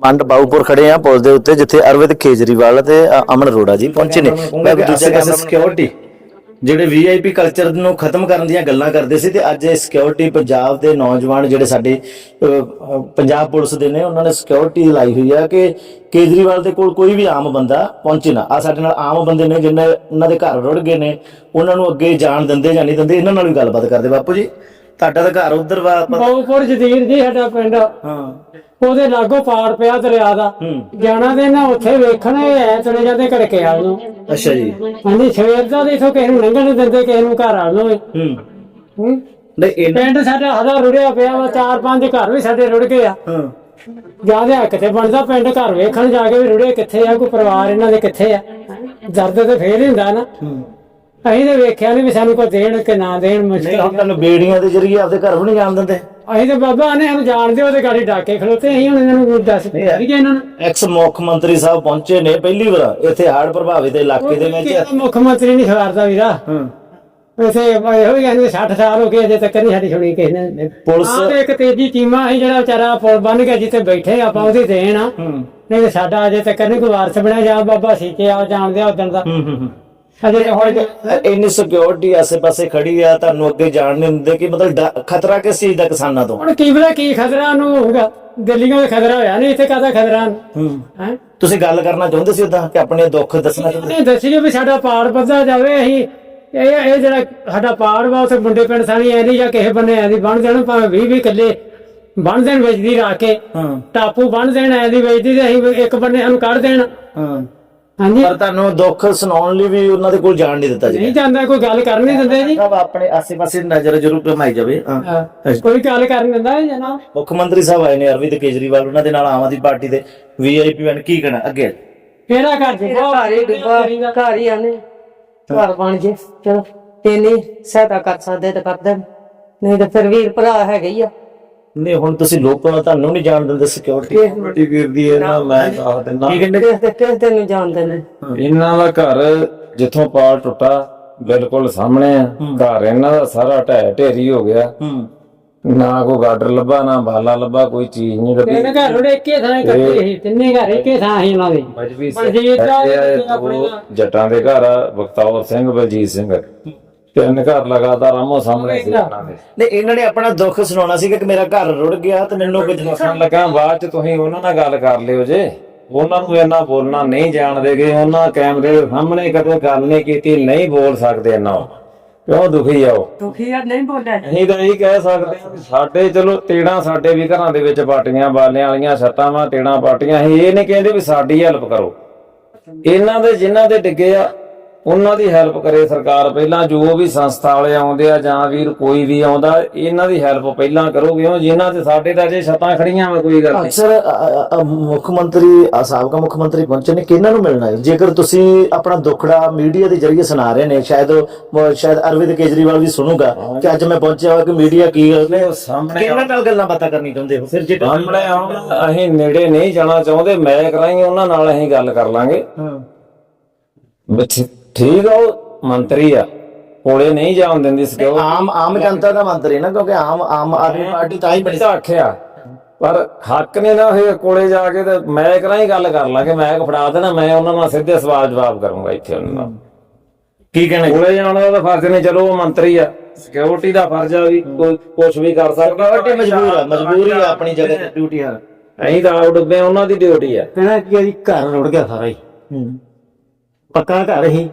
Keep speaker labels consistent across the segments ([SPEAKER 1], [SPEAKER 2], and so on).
[SPEAKER 1] ਮੰਡ ਬਾਉਪੁਰ ਖੜੇ ਆ ਪੁਲ ਦੇ ਉੱਤੇ ਜਿੱਥੇ ਅਰਵਿੰਦ ਕੇਜਰੀਵਾਲ ਤੇ ਅਮਨ ਅਰੋੜਾ ਜੀ ਪਹੁੰਚੇ ਨੇ। ਮੈਂ ਦੂਜੇ ਪਾਸੇ ਸਿਕਿਉਰਿਟੀ ਜਿਹੜੇ ਵੀਆਈਪੀ ਕਲਚਰ ਨੂੰ ਖਤਮ ਕਰਨ ਦੀਆਂ ਗੱਲਾਂ ਕਰਦੇ ਸੀ ਤੇ ਅੱਜ ਇਹ ਸਿਕਿਉਰਿਟੀ ਪੰਜਾਬ ਦੇ ਨੌਜਵਾਨ ਜਿਹੜੇ ਸਾਡੇ ਪੰਜਾਬ ਪੁਲਿਸ ਦੇ ਨੇ ਉਹਨਾਂ ਨੇ ਸਿਕਿਉਰਿਟੀ ਲਾਈ ਹੋਈ ਆ ਕਿ ਕੇਜਰੀਵਾਲ ਦੇ ਕੋਲ ਕੋਈ ਵੀ ਆਮ ਬੰਦਾ ਪਹੁੰਚੇ ਨਾ। ਆ ਸਾਡੇ ਨਾਲ ਆਮ ਬੰਦੇ ਨੇ ਜਿਨ੍ਹਾਂ ਉਹਨਾਂ ਦੇ ਘਰ ਰੁੜ ਗਏ ਨੇ ਉਹਨਾਂ ਨੂੰ ਅੱਗੇ ਜਾਣ ਦਿੰਦੇ ਜਾਂ ਨਹੀਂ ਦਿੰਦੇ ਇਹਨਾਂ ਨਾਲ ਵੀ ਗੱਲਬਾਤ ਕਰਦੇ। ਬਾਪੂ ਜੀ ਤੁਹਾਡਾ ਤਾਂ ਘਰ ਉਧਰ ਵਾ ਆਪਾਂ-
[SPEAKER 2] ਬਹੁਪੁਰ ਜਦੀਰ ਜੀ ਸਾਡਾ ਪਿੰਡ।
[SPEAKER 1] ਹਾਂ।
[SPEAKER 2] ਉਹਦੇ ਲਾਗੋਂ ਪਾੜ ਪਿਆ ਦਰਿਆ ਦਾ। ਜਾਣਾ ਦੇ ਨਾ ਉੱਥੇ ਵੇਖਣ ਐ ਚਲੇ ਜਾਂਦੇ ਘੜਕੇ ਆਲ ਨੂੰ।
[SPEAKER 1] ਅੱਛਾ ਜੀ।
[SPEAKER 2] ਹਾਂਜੀ ਸਵੇਰ ਦਾ ਦੇਖੋ ਕਿਸੇ ਨੂੰ ਲੰਘਣ ਨਹੀਂ ਦਿੰਦੇ ਕਿਸੇ ਨੂੰ ਘਰ ਆਲ ਨੂੰ। ਵੀ।
[SPEAKER 1] ਹੂੰ। ਨਹੀਂ ਇਹ
[SPEAKER 2] ਪਿੰਡ ਸਾਡਾ ਹਦਾ ਰੁੜਿਆ ਪਿਆ ਵਾ ਚਾਰ ਪੰਜ ਘਰ ਵੀ ਸਾਡੇ ਰੁੜ ਗਏ ਆ।
[SPEAKER 1] ਹਾਂ।
[SPEAKER 2] ਜਾਂਦੇ ਹੱਕ ਤੇ ਬਣਦਾ ਪਿੰਡ ਘਰ ਵੇਖਣ ਜਾ ਕੇ ਵੀ ਰੁੜੇ ਕਿੱਥੇ ਆ ਕੋਈ ਪਰਿਵਾਰ ਇਹਨਾਂ ਦੇ ਕਿੱਥੇ ਆ। ਦਰਦ ਤੇ ਫੇਰ ਹੀ ਹੁੰਦਾ ਨਾ।
[SPEAKER 1] ਹੂੰ।
[SPEAKER 2] ਅਸੀਂ ਤਾਂ ਵੇਖਿਆ ਨਹੀਂ ਵੀ ਸਾਨੂੰ ਕੋਈ ਦੇਣ ਕਿ ਨਾ ਦੇਣ
[SPEAKER 1] ਨਹੀਂ
[SPEAKER 2] ਮੁਸ਼ਕਿਲ
[SPEAKER 1] ਹੁਣ ਤੁਹਾਨੂੰ ਬੇੜੀਆਂ ਦੇ ਜਰੀਏ ਆਪਦੇ ਘਰ ਵੀ ਨਹੀਂ ਜਾਣ ਦਿੰਦੇ।
[SPEAKER 2] ਅਸੀਂ ਤਾਂ ਬਾਬਾ ਨੇ ਸਾਨੂੰ ਜਾਣਦੇ ਉਹਦੇ ਗਾੜੀ ਡਾਕੇ ਖਲੋਤੇ ਅਸੀਂ ਹੁਣ ਇਹਨਾਂ ਨੂੰ ਦੱਸ ਵੀ ਇਹਨਾਂ ਨੂੰ।
[SPEAKER 1] ਐਕਸ ਮੁੱਖ ਮੰਤਰੀ ਸਾਹਿਬ ਪਹੁੰਚੇ ਨੇ ਪਹਿਲੀ ਵਾਰ ਇੱਥੇ ਹੜ੍ਹ ਪ੍ਰਭਾਵਿਤ ਇਲਾਕੇ ਦੇ ਵਿੱਚ।
[SPEAKER 2] ਕਿ ਮੁੱਖ ਮੰਤਰੀ ਨਹੀਂ ਖਵਾਰਦਾ ਵੀਰਾ?
[SPEAKER 1] ਹੂੰ।
[SPEAKER 2] ਵੈਸੇ ਇਹੋ ਹੀ ਕਹਿੰਦੇ 60 ਸਾਲ ਹੋ ਗਏ ਅਜੇ ਤੱਕ ਨਹੀਂ ਸਾਡੀ ਸੁਣੀ ਕਿਸੇ ਨੇ।
[SPEAKER 1] ਪੁਲਿਸ
[SPEAKER 2] ਆਹ ਤੇ ਇੱਕ ਤੇਜੀ ਚੀਮਾ ਸੀ ਜਿਹੜਾ ਵਿਚਾਰਾ ਪੁਲ ਬੰਨ ਗਿਆ ਜਿੱਥੇ ਬੈਠੇ ਆਪਾਂ ਉਹਦੀ ਦੇਣ ਆ।
[SPEAKER 1] ਹੂੰ।
[SPEAKER 2] ਨਹੀਂ ਤੇ ਸਾਡਾ ਅਜੇ ਤੱਕ ਨਹੀਂ ਕੋਈ ਵਾਰਸ ਬਣਿਆ ਜਾਂ ਬਾਬਾ ਸੀ ਕੇ ਆ ਜਾਣਦੇ ਆ ਉਦੋਂ ਦਾ।
[SPEAKER 1] ਹੂੰ ਹੂੰ।
[SPEAKER 2] ਅਜੇ ਹੁਣ
[SPEAKER 1] ਇੰਨੀ ਸਿਕਿਉਰਿਟੀ ਆਸੇ-ਪਾਸੇ ਖੜੀ ਆ ਤੁਹਾਨੂੰ ਅੱਗੇ ਜਾਣ ਨਹੀਂ ਦਿੰਦੇ ਕਿ ਮਤਲਬ ਡ- ਖਤਰਾ ਕਿਸ ਚੀਜ਼ ਦਾ ਕਿਸਾਨਾਂ ਤੋਂ?
[SPEAKER 2] ਹੁਣ ਕੀ ਪਤਾ ਕੀ ਖਤਰਾ ਨੂੰ ਹੋਊਗਾ। ਦਿੱਲੀੋਂ ਦਾ ਖਤਰਾ ਹੋਇਆ ਨਹੀਂ ਇੱਥੇ ਕਾਹਦਾ ਖਤਰਾ
[SPEAKER 1] ਹੂੰ।
[SPEAKER 2] ਹੈ?
[SPEAKER 1] ਤੁਸੀਂ ਗੱਲ ਕਰਨਾ ਚਾਹੁੰਦੇ ਸੀ ਉਦਾਂ ਕਿ ਆਪਣੇ ਦੁੱਖ ਦੱਸਣਾ ਚਾਹੁੰਦੇ
[SPEAKER 2] ਇਹ ਦੱਸੀਏ ਵੀ ਸਾਡਾ ਪਾੜ ਵੱਧਦਾ ਜਾਵੇ ਅਸੀਂ ਇਹ ਇਹ ਜਿਹੜਾ ਸਾਡਾ ਪਾੜ ਵਾ ਉੱਥੇ ਮੁੰਡੇ ਪਿੰਡ ਸਾਨੀ ਐ ਨਹੀਂ ਜਾਂ ਕਿਸੇ ਬੰਨੇ ਐ ਦੀ ਬਣ ਦੇਣ ਭਾਵੇਂ 20 20 ਕਿੱਲੇ ਬਣ ਦੇਣ ਵੇਚਦੀ ਰੱਖ ਕੇ।
[SPEAKER 1] ਹਾਂ।
[SPEAKER 2] ਟਾਪੂ ਬਣ ਦੇਣ ਐ ਦੀ ਵੇਚਦੀ ਤੇ ਅਸੀਂ ਇੱਕ ਬੰਨੇ ਸਾਨੂੰ ਕੱਢ ਦੇਣ।
[SPEAKER 1] ਹਾਂ।
[SPEAKER 2] ਹਾਂਜੀ।
[SPEAKER 1] ਪਰ ਤੁਹਾਨੂੰ ਦੁੱਖ ਸੁਣਾਉਣ ਲਈ ਵੀ ਉਹਨਾਂ ਦੇ ਕੋਲ ਜਾਣ ਨਹੀਂ ਦਿੱਤਾ ਜੀ
[SPEAKER 2] ਨਹੀਂ ਜਾਂਦਾ ਕੋਈ ਗੱਲ ਕਰ ਨਹੀਂ ਦਿੰਦੇ ਜੀ।
[SPEAKER 1] ਸਾਹਿਬ ਆਪਣੇ ਆਸੇ-ਪਾਸੇ ਨਜ਼ਰ ਜ਼ਰੂਰ ਘਮਾਈ ਜਾਵੇ। ਹਾਂ।
[SPEAKER 2] ਕੋਈ ਗੱਲ ਕਰ ਨਹੀਂ ਦਿੰਦਾ ਜਨਾਬ
[SPEAKER 1] ਮੁੱਖ ਮੰਤਰੀ ਸਾਹਿਬ ਆਏ ਨੇ ਅਰਵਿੰਦ ਕੇਜਰੀਵਾਲ ਉਹਨਾਂ ਦੇ ਨਾਲ ਆਮ ਆਦਮੀ ਪਾਰਟੀ ਦੇ ਵੀਆਈਪੀ ਬਣ ਕੀ ਕਹਿਣਾ ਅੱਗੇ?
[SPEAKER 2] ਕਿਹੜਾ ਕਰ ਜੀ?
[SPEAKER 3] ਘਰ ਹੀ ਡੁੱਬਾ ਘਰ ਹੀ ਆਨੇ ਘਰ ਬਣ ਜੇ ਚਲੋ। ਤੇਨੀ ਸਹਾਇਤਾ ਕਰ ਸਕਦੇ ਤਾਂ ਕਰ ਦੇਣ। ਨਹੀਂ ਤਾਂ ਫਿਰ ਵੀਰ ਭਰਾ ਹੈਗੇ ਹੀ ਆ।
[SPEAKER 1] ਨਹੀਂ ਹੁਣ ਤੁਸੀਂ ਲੋਕਾਂ ਨੂੰ ਤੁਹਾਨੂੰ ਨਹੀਂ ਜਾਣ ਦਿੰਦੇ ਸਿਕਿਉਰਿਟੀ
[SPEAKER 4] ਵੱਡੀ ਵੀਰ ਦੀ ਇਹਨਾਂ ਮੈਂ ਦੱਸ ਦਿੰਦਾ।
[SPEAKER 1] ਕੀ ਕਹਿੰਦੇ?
[SPEAKER 3] ਕਿਸ ਕਿਸ ਦੇ ਨੂੰ ਜਾਣਦੇ ਨੇ?
[SPEAKER 4] ਇਹਨਾਂ ਦਾ ਘਰ ਜਿੱਥੋਂ ਪਾਲ ਟੁੱਟਾ ਬਿਲਕੁਲ ਸਾਹਮਣੇ ਆ। ਘਰ ਇਹਨਾਂ ਦਾ ਸਾਰਾ ਢਹਿ ਢੇਰੀ ਹੋ ਗਿਆ।
[SPEAKER 1] ਹੂੰ।
[SPEAKER 4] ਨਾ ਕੋਈ ਗਾਡਰ ਲੱਭਾ ਨਾ ਬਾਲਾ ਲੱਭਾ ਕੋਈ ਚੀਜ਼ ਨਹੀਂ ਲੱਭੀ।
[SPEAKER 2] ਤਿੰਨ ਘਰ ਉਹਦੇ ਇੱਕੇ ਥਾਂ ਹੀ ਕੱਟੇ ਸੀ। ਤਿੰਨੇ ਘਰ ਇੱਕੇ ਥਾਂ ਸੀ ਉਹਨਾਂ ਦੇ।
[SPEAKER 4] ਮਜਬੀ। ਜੱਟਾਂ ਦੇ ਘਰ ਆ ਬਖਤੌਰ ਸਿੰਘ ਬਲਜੀਤ ਸਿੰਘ। ਤਿੰਨ ਘਰ ਲਗਾਤਾਰ ਆਮੋ ਸਾਹਮਣੇ ਸੀ। ਇਹਨਾਂ ਦੇ।
[SPEAKER 1] ਨਹੀਂ ਇਹਨਾਂ ਨੇ ਆਪਣਾ ਦੁੱਖ ਸੁਣਾਉਣਾ ਸੀ ਕਿ ਮੇਰਾ ਘਰ ਰੁੜ ਗਿਆ ਤੇ ਮੈਨੂੰ ਕੁਝ
[SPEAKER 4] ਦੱਸਣ ਲੱਗਾ ਬਾਅਦ ਚ ਤੁਸੀਂ ਉਹਨਾਂ ਨਾਲ ਗੱਲ ਕਰ ਲਿਓ ਜੇ। ਉਹਨਾਂ ਨੂੰ ਇੰਨਾ ਬੋਲਣਾ ਨਹੀਂ ਜਾਣਦੇਗੇ ਉਹਨਾਂ ਕੈਮਰੇ ਦੇ ਸਾਹਮਣੇ ਕਦੇ ਗੱਲ ਨਹੀਂ ਕੀਤੀ ਨਹੀਂ ਬੋਲ ਸਕਦੇ ਇੰਨਾ ਉਹ। ਕਿਉਂ ਦੁਖੀ ਆ ਉਹ?
[SPEAKER 3] ਦੁਖੀ ਆ ਨਹੀਂ ਬੋਲਿਆ।
[SPEAKER 4] ਅਸੀਂ ਤਾਂ ਇਹੀ ਕਹਿ ਸਕਦੇ ਵੀ ਸਾਡੇ ਚਲੋ ਤੇੜਾਂ ਸਾਡੇ ਵੀ ਘਰਾਂ ਦੇ ਵਿੱਚ ਪਾਟੀਆਂ ਬਾਲਿਆਂ ਵਾਲੀਆਂ ਛੱਤਾਂ ਵਾਂ ਤੇੜਾਂ ਪਾਟੀਆਂ ਅਸੀਂ ਇਹ ਨਹੀਂ ਕਹਿੰਦੇ ਵੀ ਸਾਡੀ ਹੈਲਪ ਕਰੋ। ਇਹਨਾਂ ਦੇ ਜਿਨ੍ਹਾਂ ਦੇ ਡਿੱਗੇ ਆ ਉਹਨਾਂ ਦੀ ਹੈਲਪ ਕਰੇ ਸਰਕਾਰ ਪਹਿਲਾਂ ਜੋ ਵੀ ਸੰਸਥਾ ਵਾਲੇ ਆਉਂਦੇ ਆ ਜਾਂ ਵੀਰ ਕੋਈ ਵੀ ਆਉਂਦਾ ਇਹਨਾਂ ਦੀ ਹੈਲਪ ਪਹਿਲਾਂ ਕਰੋ ਕਿਉਂ? ਜਿਨ੍ਹਾਂ ਤੇ ਸਾਡੇ ਤਾਂ ਜੇ ਛੱਤਾਂ ਖੜੀਆਂ ਵਾ ਕੋਈ ਗੱਲ ਨਹੀਂ।
[SPEAKER 1] ਅ, ਮੁੱਖ ਮੰਤਰੀ ਸਾਬਕਾ ਮੁੱਖ ਮੰਤਰੀ ਪਹੁੰਚੇ ਨੇ ਕਿਹਨਾਂ ਨੂੰ ਮਿਲਣਾ ਹੈ? ਜੇਕਰ ਤੁਸੀਂ ਆਪਣਾ ਦੁੱਖੜਾ ਮੀਡੀਆ ਦੇ ਜ਼ਰੀਏ ਸੁਣਾ ਰਹੇ ਨੇ ਸ਼ਾਇਦ ਸ਼ਾਇਦ ਅਰਵਿੰਦ ਕੇਜਰੀਵਾਲ ਵੀ ਸੁਣੂਗਾ ਕਿ ਅੱਜ ਮੈਂ ਪਹੁੰਚਿਆ ਹਾਂ ਕਿ ਮੀਡੀਆ ਕੀ ਨੇ
[SPEAKER 4] ਉਹ ਸਾਹਮਣੇ
[SPEAKER 1] ਕਿਹਨਾਂ ਨਾਲ ਗੱਲਾਂ ਬਾਤਾਂ ਕਰਨੀ ਚਾਹੁੰਦੇ ਹੋ? ਫਿਰ ਜੇ
[SPEAKER 4] ਸਾਹਮਣੇ ਆਉਣ ਅਸੀਂ ਨੇੜੇ ਨਹੀਂ ਜਾਣਾ ਚਾਹੁੰਦੇ ਮੈਂ ਕਰਾਂਗੇ ਉਹਨਾਂ ਨਾਲ ਅਸੀਂ ਗੱਲ ਕਰ ਲਾਂਗੇ।
[SPEAKER 1] ਹਾਂ।
[SPEAKER 4] ਠੀ- ਠੀਕ ਆ ਉਹ ਮੰਤਰੀ ਆ। ਕੋਲੇ ਨਹੀਂ ਜਾਣ ਦਿੰਦੀ ਸਿਕਿਉਰ
[SPEAKER 1] ਆਮ ਆਮ ਜਨਤਾ ਦਾ ਮੰਤਰੀ ਨਾ ਕਿਉਂਕਿ ਆਮ ਆਮ ਆਦਮੀ ਪਾਰਟੀ ਤਾਂ ਹੀ ਬਣੀ
[SPEAKER 4] ਤਾਂ ਆਖਿਆ ਪਰ ਹੱਕ ਨੇ ਨਾ ਇਹ ਕੋਲੇ ਜਾ ਕੇ ਤੇ ਮੈਂ ਕਰਾਂ ਹੀ ਗੱਲ ਕਰ ਲਾਂਗੇ ਮੈਂ ਫੜਾ ਦੇਣਾ ਮੈਂ ਉਹਨਾਂ ਨਾਲ ਸਿੱਧੇ ਸਵਾਲ ਜਵਾਬ ਕਰੂੰਗਾ ਇੱਥੇ ਉਹਨਾਂ ਨਾਲ।
[SPEAKER 1] ਕੀ ਕਹਿਣਾ?
[SPEAKER 4] ਕੋਲੇ ਜਾਣ ਦਾ ਤਾਂ ਫਰਜ਼ ਨਹੀਂ ਚਲੋ ਉਹ ਮੰਤਰੀ ਆ। ਸਿਕਿਉਰਿਟੀ ਦਾ ਫਰਜ਼ ਆ ਵੀ ਕੋਈ ਕੁਝ ਵੀ ਕਰ ਸਕਦਾ।
[SPEAKER 1] ਪਾਰਟੀ ਮਜਬੂਰ ਆ ਮਜਬੂਰੀ ਆ ਆਪਣੀ ਜਗ੍ਹਾ ਤੇ ਡਿਊਟੀ ਆ।
[SPEAKER 4] ਅਸੀਂ ਤਾਂ ਆਊਟ ਡੁੱਬੇ ਉਹਨਾਂ ਦੀ ਡਿਊਟੀ ਆ।
[SPEAKER 5] ਕਹਿਣਾ ਕਿ ਜੀ ਘਰ ਰੁੜ ਗਿਆ ਸਾਰਾ ਹੀ। ਪੱਕਾ ਘਰ ਹੀ।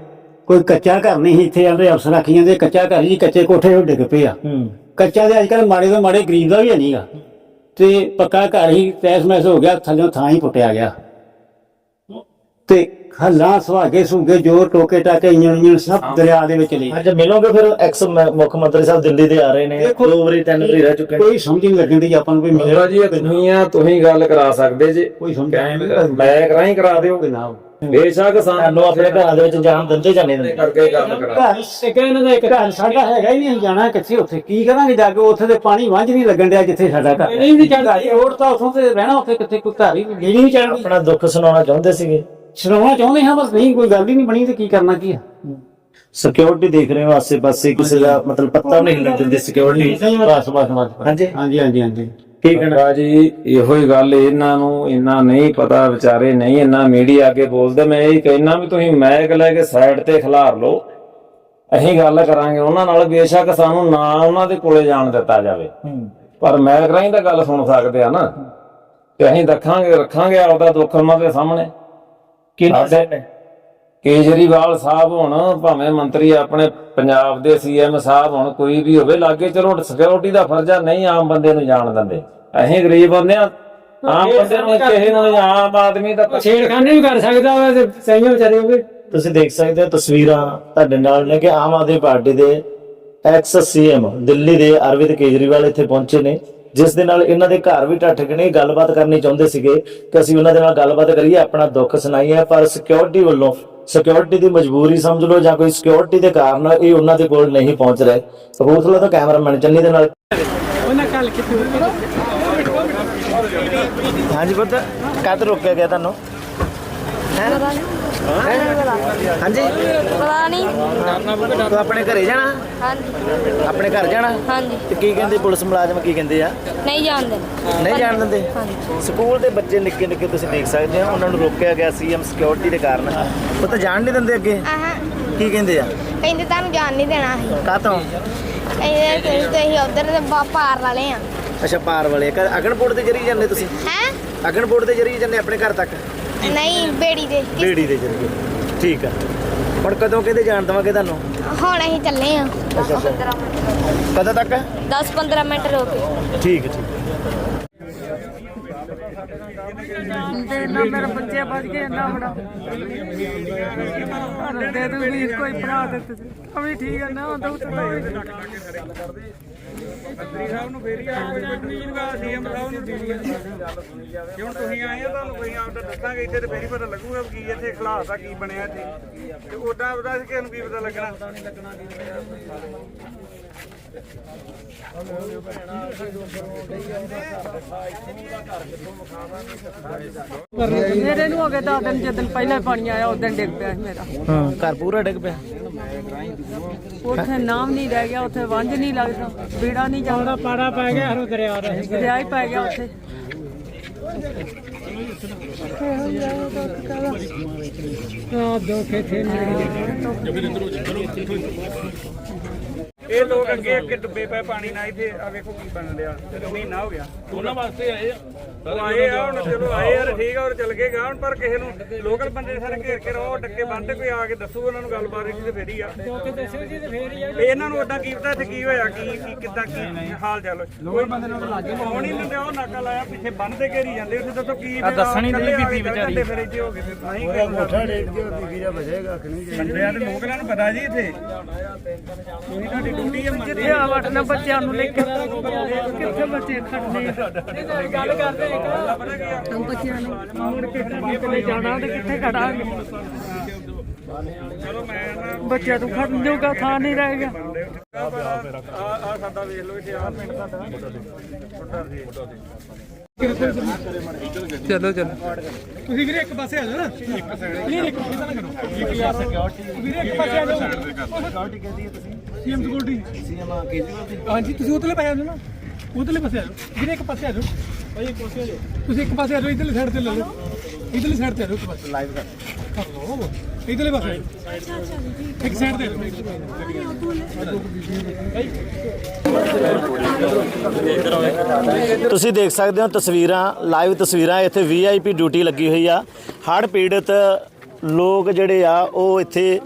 [SPEAKER 5] ਕੋਈ ਕੱਚਾ ਘਰ ਨਹੀਂ ਸੀ ਇੱਥੇ ਆਂਦੇ ਅਫਸਰ ਆਖੀ ਜਾਂਦੇ ਕੱਚਾ ਘਰ ਜੀ ਕੱਚੇ ਕੋਠੇ ਉਹ ਡਿੱਗ ਪਏ ਆ।
[SPEAKER 1] ਹੂੰ।
[SPEAKER 5] ਕੱਚਾ ਦੇ ਅੱਜਕੱਲ ਮਾੜੇ ਤੋਂ ਮਾੜੇ ਗਰੀਬ ਦਾ ਵੀ ਨਹੀਂਗਾ ਤੇ ਪੱਕਾ ਘਰ ਹੀ ਤੈਸ ਮੈਸ ਹੋ ਗਿਆ ਥੱਲੋਂ ਥਾਂ ਹੀ ਪੁੱਟਿਆ ਗਿਆ। ਤੇ ਹੱਲਾਂ ਸੁਹਾਗੇ ਸੁਗੇ ਜੋ ਟੋਕੇ ਟਾਕੇ ਇੰਜਣ ਇੰਜਣ ਸਭ ਦਰਿਆ ਦੇ ਵਿੱਚ ਲਈ
[SPEAKER 1] ਅੱਜ ਮਿਲੋਗੇ ਫਿਰ ਐਕਸ ਮੁੱਖ ਮੰਤਰੀ ਸਾਹਿਬ ਦਿੱਲੀ ਦੇ ਆ ਰਹੇ ਨੇ? ਦੋ ਵਾਰੀ ਤਿੰਨ ਵਾਰੀ ਰਹਿ ਚੁੱਕੇ
[SPEAKER 5] ਕੋਈ ਸਮਝ ਨਹੀਂ ਲੱਗਣ ਦੀ ਆਪਾਂ ਨੂੰ ਕੋਈ
[SPEAKER 4] ਮੇਰਾ ਜੀ ਇਹ ਤੁਸੀਂ ਆ ਤੁਸੀਂ ਗੱਲ ਕਰਾ ਸਕਦੇ ਜੇ।
[SPEAKER 5] ਕੋਈ ਸਮਝ
[SPEAKER 4] ਮੈਂ ਕਰਾਂ ਹੀ ਕਰਾ ਦਿਓ।
[SPEAKER 5] ਜਨਾਬ
[SPEAKER 4] ਬੇਸ਼ੱਕ ਸਾਨੂੰ
[SPEAKER 1] ਆਪਣੇ ਘਰਾਂ ਦੇ ਵਿੱਚ ਜਾਣ ਦਿੰਦੇ ਜਾਂ ਨਹੀਂ ਦਿੰਦੇ?
[SPEAKER 4] ਕਰਕੇ ਗੱਲ ਕਰਾ
[SPEAKER 5] ਘਰ
[SPEAKER 2] ਇੱਕ ਇਹਨਾਂ ਦਾ ਇੱਕ
[SPEAKER 5] ਘਰ ਸਾਡਾ ਹੈਗਾ ਹੀ ਨਹੀਂ ਜਾਣਾ ਕਿੱਥੇ ਉੱਥੇ ਕੀ ਕਰਾਂਗੇ ਜਾ ਕੇ? ਉੱਥੇ ਦੇ ਪਾਣੀ ਵਾਂਝ ਨਹੀਂ ਲੱਗਣ ਡਿਆ ਜਿੱਥੇ ਸਾਡਾ ਘਰ
[SPEAKER 2] ਨਹੀਂ ਨਹੀਂ ਚੜਦਾ
[SPEAKER 5] ਘਰ ਹੋਰ ਤਾਂ ਉੱਥੋਂ ਤੇ ਰਹਿਣਾ ਉੱਥੇ ਕਿੱਥੇ ਕੋਈ ਘਰ ਹੀ ਗੇੜੀ ਨਹੀਂ ਚੜਨੀ
[SPEAKER 1] ਆਪਣਾ ਦੁੱਖ ਸੁਣਾਉਣਾ ਚਾਹੁੰਦੇ ਸੀਗੇ?
[SPEAKER 5] ਸੁਣਾਉਣਾ ਚਾਹੁੰਦੇ ਹਾਂ ਬਸ ਨਹੀਂ ਕੋਈ ਗੱਲ ਹੀ ਨਹੀਂ ਬਣੀ ਤੇ ਕੀ ਕਰਨਾ ਕੀ ਆ?
[SPEAKER 1] ਸਿਕਿਉਰਿਟੀ ਦੇਖ ਰਹੇ ਹੋ ਆਸੇ ਪਾਸੇ ਕਿਸੇ ਦਾ ਮਤਲਬ ਪੱਤਾ ਨਹੀਂ ਹਿੱਲਣ ਦਿੰਦੇ ਸਿਕਿਉਰਿਟੀ
[SPEAKER 5] ਬਸ ਬਸ ਬਸ।
[SPEAKER 1] ਹਾਂਜੀ।
[SPEAKER 5] ਹਾਂਜੀ ਹਾਂਜੀ ਹਾਂਜੀ।
[SPEAKER 1] ਕੀ ਕਹਿਣਾ?
[SPEAKER 4] ਜੀ ਇਹੋ ਹੀ ਗੱਲ ਇਹਨਾਂ ਨੂੰ ਇੰਨਾ ਨਹੀਂ ਪਤਾ ਵਿਚਾਰੇ ਨਹੀਂ ਇੰਨਾ ਮੀਡੀਆ ਅੱਗੇ ਬੋਲਦੇ। ਮੈਂ ਇਹ ਕਹਿਣਾ ਵੀ ਤੁਸੀਂ ਮੈਕ ਲੈ ਕੇ ਸਾਈਡ ਤੇ ਖਿਲਾਰ ਲਓ। ਅਸੀਂ ਗੱਲ ਕਰਾਂਗੇ ਉਹਨਾਂ ਨਾਲ ਬੇਸ਼ੱਕ ਸਾਨੂੰ ਨਾ ਉਹਨਾਂ ਦੇ ਕੋਲੇ ਜਾਣ ਦਿੱਤਾ ਜਾਵੇ। ਪਰ ਮੈਕ ਰਾਹੀਂ ਤਾਂ ਗੱਲ ਸੁਣ ਸਕਦੇ ਆ ਨਾ। ਤੇ ਅਸੀਂ ਰੱਖਾਂਗੇ ਰੱਖਾਂਗੇ ਆਪਦਾ ਦੁੱਖ ਉਹਨਾਂ ਦੇ ਸਾਹਮਣੇ।
[SPEAKER 1] ਕੀ
[SPEAKER 4] ਸਾਡੇ ਕੇਜਰੀਵਾਲ ਸਾਹਿਬ ਹੁਣ ਭਾਵੇਂ ਮੰਤਰੀ ਆਪਣੇ ਪੰਜਾਬ ਦੇ ਸੀਐਮ ਸਾਹਿਬ ਹੁਣ ਕੋਈ ਵੀ ਹੋਵੇ ਲਾਗੇ ਚਲੋ ਸਿਕਿਉਰਿਟੀ ਦਾ ਫਰਜ਼ਾ ਨਹੀਂ ਆਮ ਬੰਦੇ ਨੂੰ ਜਾਣ ਦਿੰਦੇ। ਅਸੀਂ ਗਰੀਬ ਬੰਦੇ ਆ ਆਮ ਬੰਦੇ ਨੂੰ ਕਿਸੇ ਨੂੰ ਆਮ ਆਦਮੀ ਦਾ
[SPEAKER 2] ਛੇੜਖਾਨੀ ਵੀ ਕਰ ਸਕਦਾ ਵਾ ਤੇ ਸਹੀਆਂ ਵਿਚਾਰੇ ਵੀ।
[SPEAKER 1] ਤੁਸੀਂ ਦੇਖ ਸਕਦੇ ਹੋ ਤਸਵੀਰਾਂ ਤੁਹਾਡੇ ਨਾਲ ਨੇ ਕਿ ਆਮ ਆਦਮੀ ਪਾਰਟੀ ਦੇ ਐਕਸ ਸੀਐਮ ਦਿੱਲੀ ਦੇ ਅਰਵਿੰਦ ਕੇਜਰੀਵਾਲ ਇੱਥੇ ਪਹੁੰਚੇ ਨੇ। ਜਿਸ ਦੇ ਨਾਲ ਇਹਨਾਂ ਦੇ ਘਰ ਵੀ ਢੱਠ ਗਏ ਨੇ ਗੱਲਬਾਤ ਕਰਨੀ ਚਾਹੁੰਦੇ ਸੀਗੇ ਕਿ ਅਸੀਂ ਉਹਨਾਂ ਦੇ ਨਾਲ ਗੱਲਬਾਤ ਕਰੀਏ ਆਪਣਾ ਦੁੱਖ ਸੁਣਾਈਏ ਪਰ ਸਿਕਿਉਰਿਟੀ ਵੱਲੋਂ ਸਿਕਿਉਰਿਟੀ ਦੀ ਮਜਬੂਰੀ ਸਮਝ ਲਓ ਜਾਂ ਕੋਈ ਸਿਕਿਉਰਿਟੀ ਦੇ ਕਾਰਨ ਇਹ ਉਹਨਾਂ ਦੇ ਕੋਲ ਨਹੀਂ ਪਹੁੰਚ ਰਹੇ। ਕਪੂਰਥਲਾ ਤੋਂ ਕੈਮਰਾਮੈਨ ਚੰਨੀ ਦੇ ਨਾਲ।
[SPEAKER 2] ਉਹਨਾਂ ਕੱਲ ਕਿਤੇ
[SPEAKER 1] ਹਾਂਜੀ ਪੁੱਤ ਕਦ ਰੋਕਿਆ ਗਿਆ ਤੁਹਾਨੂੰ? ਹਾਂਜੀ।
[SPEAKER 6] ਪਤਾ ਨਹੀਂ।
[SPEAKER 1] ਤੂੰ ਆਪਣੇ ਘਰੇ ਜਾਣਾ?
[SPEAKER 6] ਹਾਂਜੀ।
[SPEAKER 1] ਆਪਣੇ ਘਰ ਜਾਣਾ?
[SPEAKER 6] ਹਾਂਜੀ।
[SPEAKER 1] ਤੇ ਕੀ ਕਹਿੰਦੇ ਪੁਲਿਸ ਮੁਲਾਜ਼ਮ ਕੀ ਕਹਿੰਦੇ ਆ?
[SPEAKER 6] ਨਹੀਂ ਜਾਣਦੇ
[SPEAKER 1] ਨਹੀਂ ਜਾਣ ਦਿੰਦੇ?
[SPEAKER 6] ਹਾਂਜੀ।
[SPEAKER 1] ਸਕੂਲ ਦੇ ਬੱਚੇ ਨਿੱਕੇ ਨਿੱਕੇ ਤੁਸੀਂ ਦੇਖ ਸਕਦੇ ਹੋ ਉਹਨਾਂ ਨੂੰ ਰੋਕਿਆ ਗਿਆ ਸੀਐਮ ਸਿਕਿਉਰਿਟੀ ਦੇ ਕਾਰਨ। ਉਹ ਤਾਂ ਜਾਣ ਨਹੀਂ ਦਿੰਦੇ ਅੱਗੇ।
[SPEAKER 6] ਆਹਾਂ।
[SPEAKER 1] ਕੀ ਕਹਿੰਦੇ ਆ?
[SPEAKER 6] ਕਹਿੰਦੇ ਤੁਹਾਨੂੰ ਜਾਣ ਨਹੀਂ ਦੇਣਾ ਅਸੀਂ।
[SPEAKER 1] ਕਾਹਤੋਂ?
[SPEAKER 6] ਇਹ ਤੇ ਤੁਸੀਂ ਉਧਰ ਦੇ ਬਾ- ਪਾਰ ਵਾਲੇ ਆ।
[SPEAKER 1] ਅੱਛਾ ਪਾਰ ਵਾਲੇ ਘਰ ਅਗਨਪੁਰ ਦੇ ਜਰੀਏ ਜਾਂਦੇ ਤੁਸੀਂ?
[SPEAKER 6] ਹੈ?
[SPEAKER 1] ਅਗਨਪੁਰ ਦੇ ਜਰੀਏ ਜਾਂਦੇ ਆਪਣੇ ਘਰ ਤੱਕ?
[SPEAKER 6] ਨਹੀਂ ਬੇੜੀ ਦੇ।
[SPEAKER 1] ਬੇੜੀ ਦੇ ਜਰੀਏ ਠੀਕ ਆ। ਹੁਣ ਕਦੋਂ ਕਹਿੰਦੇ ਜਾਣ ਦਵਾਂਗੇ ਤੁਹਾਨੂੰ?
[SPEAKER 6] ਹੁਣ ਅਸੀਂ ਚੱਲੇ ਆ।
[SPEAKER 1] ਅੱਛਾ ਅੱਛਾ। ਕਦੋਂ ਤੱਕ?
[SPEAKER 6] 10 15 ਮਿੰਟ ਰੁਕ
[SPEAKER 1] ਠੀਕ ਹੈ, ਠੀਕ। ਹੈ।
[SPEAKER 3] ਨਾ ਮੇਰੇ ਬੱਚੇ ਬਚ ਗਏ ਨਾ ਬੜਾ। ਦੇ ਦੂ ਵੀਰ ਕੋਈ ਭਰਾ ਦੇ ਅਵੀ ਠੀਕ ਹੈ ਨਾ ਹੁੰਦਾ ਉੱਤੇ ਤਾਂ ਵੀ
[SPEAKER 7] ਜੇ ਹੁਣ ਤੁਸੀਂ ਆਏ ਆ, ਤੁਹਾਨੂੰ ਕੋਈ ਆਪ ਤਾਂ ਦੱਸਾਂਗੇ, ਇੱਥੇ ਤੇ ਫੇਰ ਹੀ ਪਤਾ ਲੱਗੂਗਾ ਕੀ ਇੱਥੇ ਖਲਾਸ ਆ, ਕੀ ਬਣਿਆ ਇੱਥੇ। ਤੇ ਉਦਾਂ ਉਹਦਾ ਕਿਸੇ ਨੂੰ ਕੀ ਪਤਾ ਲੱਗਣਾ।
[SPEAKER 3] ਮੇਰੇ ਨੂੰ ਹੋ ਗਏ ਦਸ ਦਿਨ ਜਦੋਂ ਪਹਿਲਾਂ ਪਾਣੀ ਆਇਆ ਉਦੋਂ ਡਿੱਗ ਪਿਆ ਸੀ ਮੇਰਾ।
[SPEAKER 1] ਹਾਂ। ਘਰ ਪੂਰਾ ਡਿੱਗ ਪਿਆ?
[SPEAKER 3] ਉੱਥੇ ਨਾਮ ਨਹੀਂ ਰਹਿ ਗਿਆ ਉੱਥੇ ਵੰਜ ਨਹੀਂ ਲੱਗਦਾ ਬੀੜਾ ਨਹੀਂ ਜਾਂਦਾ।
[SPEAKER 2] ਪਾੜਾ ਪੈ ਗਿਆ ਹਰੋ ਦਰਿਆ ਦਾ
[SPEAKER 3] ਦਰਿਆ ਹੀ ਪੈ ਗਿਆ ਉੱਥੇ।
[SPEAKER 2] ਆ ਦੋ ਖੇਥੇ
[SPEAKER 7] ਇਹ ਲੋਕ ਅੱਗੇ ਅੱਗੇ ਡੁੱਬੇ ਪਏ ਪਾਣੀ ਨਾਲ ਇੱਥੇ ਆ ਵੇਖੋ ਕੀ ਬਣ ਰਿਹਾ। ਤੇ ਮਹੀਨਾ ਹੋ ਗਿਆ। ਉਹਨਾਂ ਵਾਸਤੇ ਆਏ ਆ। ਉਹ ਆਏ ਆ ਹੁਣ ਚਲੋ ਆਏ ਯਾਰ ਠੀਕ ਆ ਔਰ ਚੱਲ ਗਏ ਗਾਣ ਪਰ ਕਿਸੇ ਨੂੰ ਲੋਕਲ ਬੰਦੇ ਸਾਰੇ ਘੇਰ ਕੇ ਰਹੋ ਡੱਕੇ ਬੰਨ੍ਹਦੇ ਕੋਈ ਆ ਕੇ ਦੱਸੂ ਉਹਨਾਂ ਨੂੰ ਗੱਲਬਾਤ ਇਹਦੀ ਤੇ ਫੇਰ ਹੀ ਆ।
[SPEAKER 2] ਕਿ ਦੱਸਿਓ ਜੀ ਤੇ ਫੇਰ ਹੀ ਆ
[SPEAKER 7] ਇਹਨਾਂ ਨੂੰ ਉਦਾਂ ਕੀ ਪਤਾ ਇੱਥੇ ਕੀ ਹੋਇਆ ਕੀ ਕੀ ਕਿੱਦਾਂ ਕੀ ਹਾਲ ਚਾਲ ਲੋਕਲ ਬੰਦੇ ਨੂੰ ਲੱਗੇ ਆਉਣ ਹੀ ਨਹੀਂ ਉਹ ਨਾਕਾ ਲਾਇਆ ਪਿੱਛੇ ਬੰਨ੍ਹਦੇ ਘੇਰੀ ਜਾਂਦੇ ਉੱਥੇ ਦੱਸੋ ਕੀ ਦੱਸਣੀ ਨਹੀਂ ਬੀਬੀ ਵਿਚਾਰੀ। ਫਿਰ ਇੱਥੇ ਹੋ ਗਏ ਫਿਰ ਨਹੀਂ। ਮੋਠਾ ਡੇਕ ਕੇ ਬੀਬੀ ਦਾ ਬਚੇਗਾ ਕਿ ਨਹੀਂ? ਬੰਦਿਆਂ ਦੇ ਲੋਕਲਾਂ ਨੂੰ ਪਤਾ ਜੀ ਇੱਥੇ। ਉਹੀ ਤੁਹਾਡੀ ਹੈ
[SPEAKER 3] ਜਿੱਥੇ ਆ। ਵਟਣਾ ਬੱਚਿਆਂ ਨੂੰ ਲੈ ਕੇ ਕਿੱਥੇ ਬੱਚੇ ਖੜਨੇ?
[SPEAKER 2] ਗੱਲ ਕਰਦੇ ਇੱਕ
[SPEAKER 3] ਬੱਚਿਆਂ ਨੂੰ। ਮੁੜ ਕੇ ਕਿੱਥੇ ਜਾਣਾ ਤੇ ਕਿੱਥੇ ਖੜਾਂਗੇ?
[SPEAKER 7] ਚਲੋ ਮੈਂ ਨਾ
[SPEAKER 3] ਬੱਚਿਆਂ ਨੂੰ ਖੜਨ ਜੋਗਾ ਥਾਂ ਨਹੀਂ ਰਹਿ ਗਿਆ।
[SPEAKER 7] ਆ ਆ ਸਾਡਾ ਵੇਖ ਲਓ ਇੱਥੇ ਆ ਪਿੰਡ ਸਾਡਾ
[SPEAKER 3] ਚਲੋ ਚਲੋ।
[SPEAKER 2] ਤੁਸੀਂ ਵੀਰੇ ਇੱਕ ਪਾਸੇ ਆ ਜਾਓ ਨਾ। ਇੱਕ ਸਾਈਡ ਨਹੀਂ ਇੱਕ ਪਾਸੇ ਨਾ ਕਰੋ ਵੀਰੇ ਇੱਕ ਪਾਸੇ ਆ ਜਾਓ। ਸਿਕਿਉਰਿਟੀ ਕਹਿੰਦੀ ਹੈ ਤੁਸੀਂ ਸੀਐਮ ਸਿਕਿਉਰਿਟੀ? ਸੀਐਮ ਕੇਜਰੀਵਾਲ ਦੀ ਹਾਂਜੀ ਤੁਸੀਂ ਉਤਲੇ ਪਾਸੇ ਆ ਜਾਓ ਨਾ। ਉਤਲੇ ਪਾਸੇ ਆ ਜਾਓ। ਵੀਰੇ ਇੱਕ ਪਾਸੇ ਆ ਜਾਓ। ਭਾਈ ਇੱਕ ਪਾਸੇ ਆ ਜਾਓ ਤੁਸੀਂ ਇੱਕ ਪਾਸੇ ਆ ਜਾਓ ਇਧਰਲੀ ਸਾਈਡ ਤੇ ਲੈ ਲਓ। ਇਧਰਲੀ ਸਾਈਡ ਤੇ ਆ ਜਾਓ ਇੱਕ ਪਾਸੇ। ਲਾਈਵ ਕਰ। ਲਓ ਇਧਰਲੇ ਪਾਸੇ ਇੱਕ ਸਾਈਡ ਤੇ
[SPEAKER 1] ਤੁਸੀਂ ਦੇਖ ਸਕਦੇ ਹੋ ਤਸਵੀਰਾਂ ਲਾਈਵ ਤਸਵੀਰਾਂ ਇੱਥੇ ਵੀਆਈਪੀ ਡਿਊਟੀ ਲੱਗੀ ਹੋਈ ਆ। ਹੜ੍ਹ ਪੀੜਤ ਲੋਕ ਜਿਹੜੇ ਆ ਉਹ ਇੱਥੇ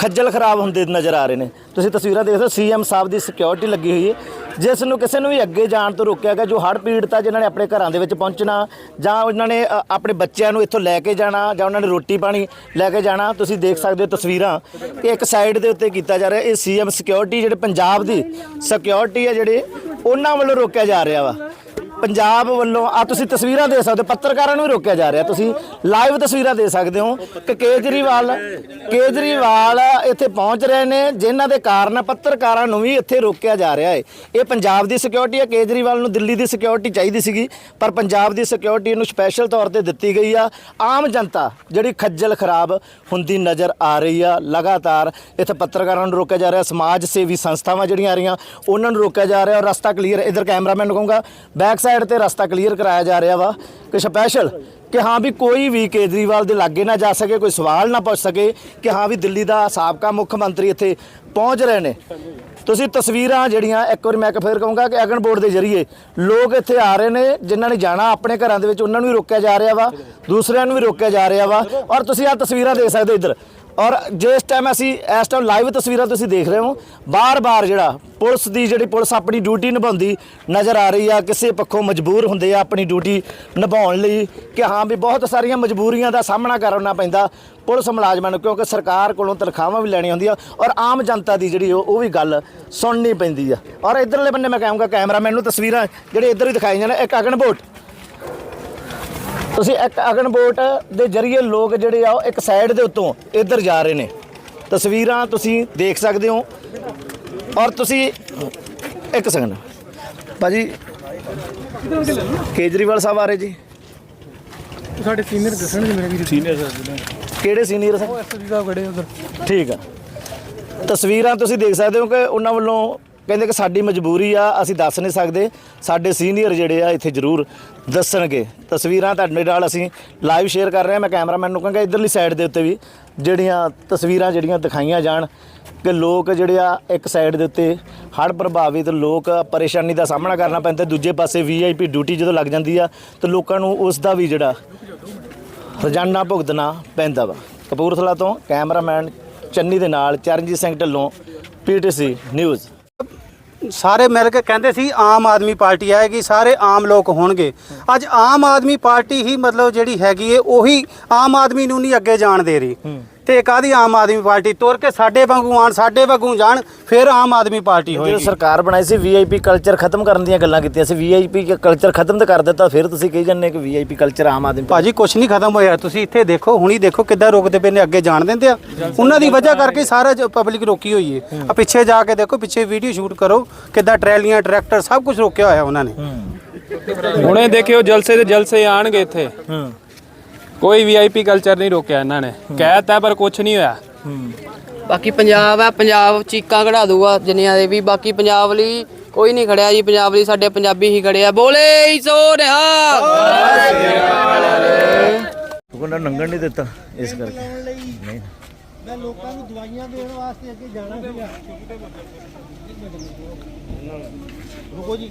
[SPEAKER 1] ਖੱਜਲ ਖਰਾਬ ਹੁੰਦੇ ਨਜ਼ਰ ਆ ਰਹੇ ਨੇ। ਤੁਸੀਂ ਤਸਵੀਰਾਂ ਦੇਖਦੇ ਹੋ ਸੀਐਮ ਸਾਹਿਬ ਦੀ ਸਿਕਿਉਰਿਟੀ ਲੱਗੀ ਹੋਈ ਹੈ। ਜਿਸ ਨੂੰ ਕਿਸੇ ਨੂੰ ਵੀ ਅੱਗੇ ਜਾਣ ਤੋਂ ਰੋਕਿਆ ਗਿਆ ਜੋ ਹੜ੍ਹ ਪੀੜਤ ਆ ਜਿਨ੍ਹਾਂ ਨੇ ਆਪਣੇ ਘਰਾਂ ਦੇ ਵਿੱਚ ਪਹੁੰਚਣਾ ਜਾਂ ਉਹਨਾਂ ਨੇ ਅ, ਆਪਣੇ ਬੱਚਿਆਂ ਨੂੰ ਇੱਥੋਂ ਲੈ ਕੇ ਜਾਣਾ ਜਾਂ ਉਹਨਾਂ ਨੇ ਰੋਟੀ ਪਾਣੀ ਲੈ ਕੇ ਜਾਣਾ ਤੁਸੀਂ ਦੇਖ ਸਕਦੇ ਹੋ ਤਸਵੀਰਾਂ ਕਿ ਇੱਕ ਸਾਈਡ ਦੇ ਉੱਤੇ ਕੀਤਾ ਜਾ ਰਿਹਾ। ਇਹ ਸੀਐਮ ਸਿਕਿਉਰਿਟੀ ਜਿਹੜੇ ਪੰਜਾਬ ਦੀ ਸਿਕਿਉਰਿਟੀ ਹੈ ਜਿਹੜੇ ਉਹਨਾਂ ਵੱਲੋਂ ਰੋਕਿਆ ਜਾ ਰਿਹਾ ਵਾ। ਪੰਜਾਬ ਵੱਲੋਂ ਆ ਤੁਸੀਂ ਤਸਵੀਰਾਂ ਦੇ ਸਕਦੇ ਹੋ, ਪੱਤਰਕਾਰਾਂ ਨੂੰ ਵੀ ਰੋਕਿਆ ਜਾ ਰਿਹਾ। ਤੁਸੀਂ ਲਾਈਵ ਤਸਵੀਰਾਂ ਦੇ ਸਕਦੇ ਹੋ ਕਿ ਕੇਜਰੀਵਾਲ ਕੇਜਰੀਵਾਲ ਇੱਥੇ ਪਹੁੰਚ ਰਹੇ ਨੇ ਜਿਨ੍ਹਾਂ ਦੇ ਕਾਰਨ ਪੱਤਰਕਾਰਾਂ ਨੂੰ ਵੀ ਇੱਥੇ ਰੋਕਿਆ ਜਾ ਰਿਹਾ ਹੈ। ਇਹ ਪੰਜਾਬ ਦੀ ਸਿਕਿਉਰਿਟੀ ਹੈ ਕੇਜਰੀਵਾਲ ਨੂੰ ਦਿੱਲੀ ਦੀ ਸਿਕਿਉਰਿਟੀ ਚਾਹੀਦੀ ਸੀਗੀ ਪਰ ਪੰਜਾਬ ਦੀ ਸਿਕਿਉਰਿਟੀ ਨੂੰ ਸਪੈਸ਼ਲ ਤੌਰ ਤੇ ਦਿੱਤੀ ਗਈ ਆ। ਆਮ ਜਨਤਾ ਜਿਹੜੀ ਖੱਜਲ ਖਰਾਬ ਹੁੰਦੀ ਨਜ਼ਰ ਆ ਰਹੀ ਆ ਲਗਾਤਾਰ ਇੱਥੇ ਪੱਤਰਕਾਰਾਂ ਨੂੰ ਰੋਕਿਆ ਜਾ ਰਿਹਾ ਸਮਾਜ ਸੇਵੀ ਸੰਸਥਾਵਾਂ ਜਿਹੜੀਆਂ ਆ ਰਹੀਆਂ ਉਹਨਾਂ ਨੂੰ ਰੋਕਿਆ ਜਾ ਰਿਹਾ ਔਰ ਰਸਤਾ ਕਲੀਅਰ ਇਧਰ ਕੈਮਰਾਮੈਨ ਨੂੰ ਕਹੂੰਗਾ ਬੈਕ ਸਾਈਡ ਤੇ ਰਸਤਾ ਕਲੀਅਰ ਕਰਾਇਆ ਜਾ ਰਿਹਾ ਵਾ ਕਿ ਸਪੈਸ਼ਲ ਕਿ ਹਾਂ ਵੀ ਕੋਈ ਵੀ ਕੇਜਰੀਵਾਲ ਦੇ ਲਾਗੇ ਨਾ ਜਾ ਸਕੇ, ਕੋਈ ਸਵਾਲ ਨਾ ਪੁੱਛ ਸਕੇ ਕਿ ਹਾਂ ਵੀ ਦਿੱਲੀ ਦਾ ਸਾਬਕਾ ਮੁੱਖ ਮੰਤਰੀ ਇੱਥੇ ਪਹੁੰਚ ਰਹੇ ਨੇ। ਤੁਸੀਂ ਤਸਵੀਰਾਂ ਜਿਹੜੀਆਂ, ਇੱਕ ਵਾਰੀ ਮੈਂ ਫਿਰ ਕਹੂੰਗਾ ਕਿ ਅਗਨ ਬੋਰਡ ਦੇ ਜ਼ਰੀਏ ਲੋਕ ਇੱਥੇ ਆ ਰਹੇ ਨੇ, ਜਿਨ੍ਹਾਂ ਨੇ ਜਾਣਾ ਆਪਣੇ ਘਰਾਂ ਦੇ ਵਿੱਚ, ਉਹਨਾਂ ਨੂੰ ਵੀ ਰੋਕਿਆ ਜਾ ਰਿਹਾ ਵਾ, ਦੂਸਰਿਆਂ ਨੂੰ ਵੀ ਰੋਕਿਆ ਜਾ ਰਿਹਾ ਵਾ। ਔਰ ਤੁਸੀਂ ਆਹ ਤਸਵੀਰਾਂ ਦੇਖ ਸਕਦੇ ਹੋ ਇੱਧਰ। ਔਰ ਜਿਸ ਟਾਈਮ ਅਸੀਂ ਇਸ ਟਾਈਮ ਲਾਈਵ ਤਸਵੀਰਾਂ ਤੁਸੀਂ ਦੇਖ ਰਹੇ ਹੋ, ਬਾਰ-ਬਾਰ ਜਿਹੜਾ ਪੁਲਿਸ ਦੀ ਜਿਹੜੀ ਪੁਲਿਸ ਆਪਣੀ ਡਿਊਟੀ ਨਿਭਾਉਂਦੀ ਨਜ਼ਰ ਆ ਰਹੀ ਆ, ਕਿਸੇ ਪੱਖੋਂ ਮਜਬੂਰ ਹੁੰਦੇ ਆ ਆਪਣੀ ਡਿਊਟੀ ਨਿਭਾਉਣ ਲਈ ਕਿ ਹਾਂ ਵੀ ਬਹੁਤ ਸਾਰੀਆਂ ਮਜਬੂਰੀਆਂ ਦਾ ਸਾਹਮਣਾ ਕਰਨਾ ਪੈਂਦਾ ਪੁਲਿਸ ਮੁਲਾਜ਼ਮਾਂ ਨੂੰ, ਕਿਉਂਕਿ ਸਰਕਾਰ ਕੋਲੋਂ ਤਨਖਾਹਾਂ ਵੀ ਲੈਣੀਆਂ ਹੁੰਦੀਆਂ ਔਰ ਆਮ ਜਨਤਾ ਦੀ ਜਿਹੜੀ ਉਹ ਉਹ ਵੀ ਗੱਲ ਸੁਣਨੀ ਪੈਂਦੀ ਆ। ਔਰ ਇਧਰਲੇ ਬੰਨੇ ਮੈਂ ਕਹਾਂਗਾ ਕੈਮਰਾਮੈਨ ਨੂੰ ਤਸਵੀਰਾਂ ਜਿਹੜੇ ਇੱਧਰ ਹੀ ਦਿਖਾਈਆਂ ਨੇ, ਇੱਕ ਅਗਨਬੋਟ ਤੁਸੀਂ ਇੱਕ ਅਗਨ ਬੋਟ ਦੇ ਜ਼ਰੀਏ ਲੋਕ ਜਿਹੜੇ ਆ ਉਹ ਇੱਕ ਸਾਈਡ ਦੇ ਉੱਤੋਂ ਇੱਧਰ ਜਾ ਰਹੇ ਨੇ। ਤਸਵੀਰਾਂ ਤੁਸੀਂ ਦੇਖ ਸਕਦੇ ਹੋ। ਔਰ ਤੁਸੀਂ ਇੱਕ ਸੈਕਿੰਡ ਭਾਜੀ ਕੇਜਰੀਵਾਲ ਸਾਹਿਬ ਆ ਰਹੇ ਜੀ।
[SPEAKER 2] ਸਾਡੇ ਸੀਨੀਅਰ ਦੱਸਣਗੇ ਮੇਰੇ ਵੀਰ ਸੀਨੀਅਰ
[SPEAKER 1] ਕਿਹੜੇ ਸੀਨੀਅਰ ਸਾਹਿਬ
[SPEAKER 2] ਐਸਪੀ ਸਾਹਿਬ ਖੜੇ ਉਧਰ।
[SPEAKER 1] ਠੀਕ ਆ। ਤਸਵੀਰਾਂ ਤੁਸੀਂ ਦੇਖ ਸਕਦੇ ਹੋ ਕਿ ਉਹਨਾਂ ਵੱਲੋਂ ਕਹਿੰਦੇ ਕਿ ਸਾਡੀ ਮਜਬੂਰੀ ਆ, ਅਸੀਂ ਦੱਸ ਨਹੀਂ ਸਕਦੇ। ਸਾਡੇ ਸੀਨੀਅਰ ਜਿਹੜੇ ਆ, ਇੱਥੇ ਜ਼ਰੂਰ ਦੱਸਣਗੇ। ਤਸਵੀਰਾਂ ਤੁਹਾਡੇ ਨਾਲ ਅਸੀਂ ਲਾਈਵ ਸ਼ੇਅਰ ਕਰ ਰਹੇ ਹਾਂ। ਮੈਂ ਕੈਮਰਾਮੈਨ ਨੂੰ ਕਹਾਂਗਾ, ਇਧਰਲੀ ਸਾਈਡ ਦੇ ਉੱਤੇ ਵੀ ਜਿਹੜੀਆਂ ਤਸਵੀਰਾਂ ਜਿਹੜੀਆਂ ਦਿਖਾਈਆਂ ਜਾਣ, ਕਿ ਲੋਕ ਜਿਹੜੇ ਆ, ਇੱਕ ਸਾਈਡ ਦੇ ਉੱਤੇ ਹੜ੍ਹ ਪ੍ਰਭਾਵਿਤ ਲੋਕ ਪਰੇਸ਼ਾਨੀ ਦਾ ਸਾਹਮਣਾ ਕਰਨਾ ਪੈਂਦਾ। ਦੂਜੇ ਪਾਸੇ ਵੀਆਈਪੀ ਡਿਊਟੀ ਜਦੋਂ ਲੱਗ ਜਾਂਦੀ ਆ, ਤਾਂ ਲੋਕਾਂ ਨੂੰ ਉਸ ਦਾ ਵੀ ਜਿਹੜਾ ਰੋਜ਼ਾਨਾ ਭੁਗਤਣਾ ਪੈਂਦਾ ਵਾ। ਕਪੂਰਥਲਾ ਤੋਂ ਕੈਮਰਾਮੈਨ ਚੰਨੀ ਦੇ ਨਾਲ ਚਰਨਜੀਤ ਸਿੰਘ ਢੱਲੋਂ ਪੀਟੀਸੀ ਨਿਊਜ਼
[SPEAKER 8] ਸਾਰੇ ਮਿਲ ਕੇ ਕਹਿੰਦੇ ਸੀ, ਆਮ ਆਦਮੀ ਪਾਰਟੀ ਆਏਗੀ, ਸਾਰੇ ਆਮ ਲੋਕ ਹੋਣਗੇ। ਅੱਜ ਆਮ ਆਦਮੀ ਪਾਰਟੀ ਹੀ ਮਤਲਬ ਜਿਹੜੀ ਹੈਗੀ ਏ, ਉਹੀ ਆਮ ਆਦਮੀ ਨੂੰ ਨਹੀਂ ਅੱਗੇ ਜਾਣ ਦੇ ਰਹੀ। ਤੇ ਕਾਦੀ ਆਮ ਆਦਮੀ ਪਾਰਟੀ ਤੁਰ ਕੇ ਸਾਡੇ ਵਾਂਗੂ ਆਣ ਸਾਡੇ ਵਾਂਗੂ ਜਾਣ ਫਿਰ ਆਮ ਆਦਮੀ ਪਾਰਟੀ
[SPEAKER 1] ਜਦੋਂ
[SPEAKER 8] ਹੋਏਗੀ।
[SPEAKER 1] ਸਰਕਾਰ ਬਣਾਈ ਸੀ ਵੀਆਈਪੀ ਕਲਚਰ ਖਤਮ ਕਰਨ ਦੀਆਂ ਗੱਲਾਂ ਕੀਤੀਆਂ ਸੀ ਵੀਆਈਪੀ ਕਲਚਰ ਖਤਮ ਤਾਂ ਕਰ ਦਿੱਤਾ ਫਿਰ ਤੁਸੀਂ ਕਹੀ ਜਾਂਦੇ ਕਿ ਵੀਆਈਪੀ ਕਲਚਰ ਆਮ ਆਦਮੀ
[SPEAKER 8] ਭਾਜੀ ਕੁਛ ਨਹੀਂ ਖਤਮ ਹੋਇਆ ਤੁਸੀਂ ਇੱਥੇ ਦੇਖੋ ਹੁਣੀ ਦੇਖੋ ਕਿੱਦਾਂ ਰੋਕਦੇ ਪਏ ਨੇ ਅੱਗੇ ਜਾਣ ਦਿੰਦੇ ਆ। ਉਹਨਾਂ ਦੀ ਵਜ੍ਹਾ ਕਰਕੇ ਸਾਰਾ ਪਬਲਿਕ ਰੋਕੀ ਹੋਈ ਏ। ਆ ਪਿੱਛੇ ਜਾ ਕੇ ਦੇਖੋ ਪਿੱਛੇ ਵੀਡੀਓ ਸ਼ੂਟ ਕਰੋ ਕਿੱਦਾਂ ਟਰੈਲੀਆਂ ਟਰੈਕਟਰ ਸਭ ਕੁਝ ਰੋਕਿਆ ਹੋਇਆ ਉਹਨਾਂ ਨੇ।
[SPEAKER 9] ਹੁਣੇ ਦੇਖਿਓ ਜਲਸੇ ਤੇ ਜਲਸੇ ਆਣਗੇ ਇੱਥੇ। ਕੋਈ ਵੀਆਈਪੀ ਕਲਚਰ ਨਹੀਂ ਰੋਕਿਆ ਇਹਨਾਂ ਨੇ। ਕਹਿਤਾ ਪਰ ਕੁਝ ਨਹੀਂ ਹੋਇਆ।
[SPEAKER 3] ਬਾਕੀ ਪੰਜਾਬ ਹੈ ਪੰਜਾਬ ਚੀਕਾਂ ਕਢਾ ਦੂਗਾ ਜਿੰਨੀਆਂ ਦੇ ਵੀ। ਬਾਕੀ ਪੰਜਾਬ ਲਈ ਕੋਈ ਨਹੀਂ ਖੜਿਆ ਜੀ ਪੰਜਾਬ ਲਈ ਸਾਡੇ ਪੰਜਾਬੀ ਹੀ ਖੜੇ ਆ। ਬੋਲੇ ਸੋ ਰਿਹਾ।
[SPEAKER 1] ਉਹਨਾਂ ਨੰਗਣ ਨਹੀਂ ਦਿੱਤਾ ਇਸ ਕਰਕੇ। ਨਹੀਂ।
[SPEAKER 5] ਮੈਂ ਲੋਕਾਂ ਨੂੰ ਦਵਾਈਆਂ ਦੇਣ ਵਾਸਤੇ ਅੱਗੇ ਜਾਣਾ ਸੀਗਾ। ਰੁਕੋ ਜੀ।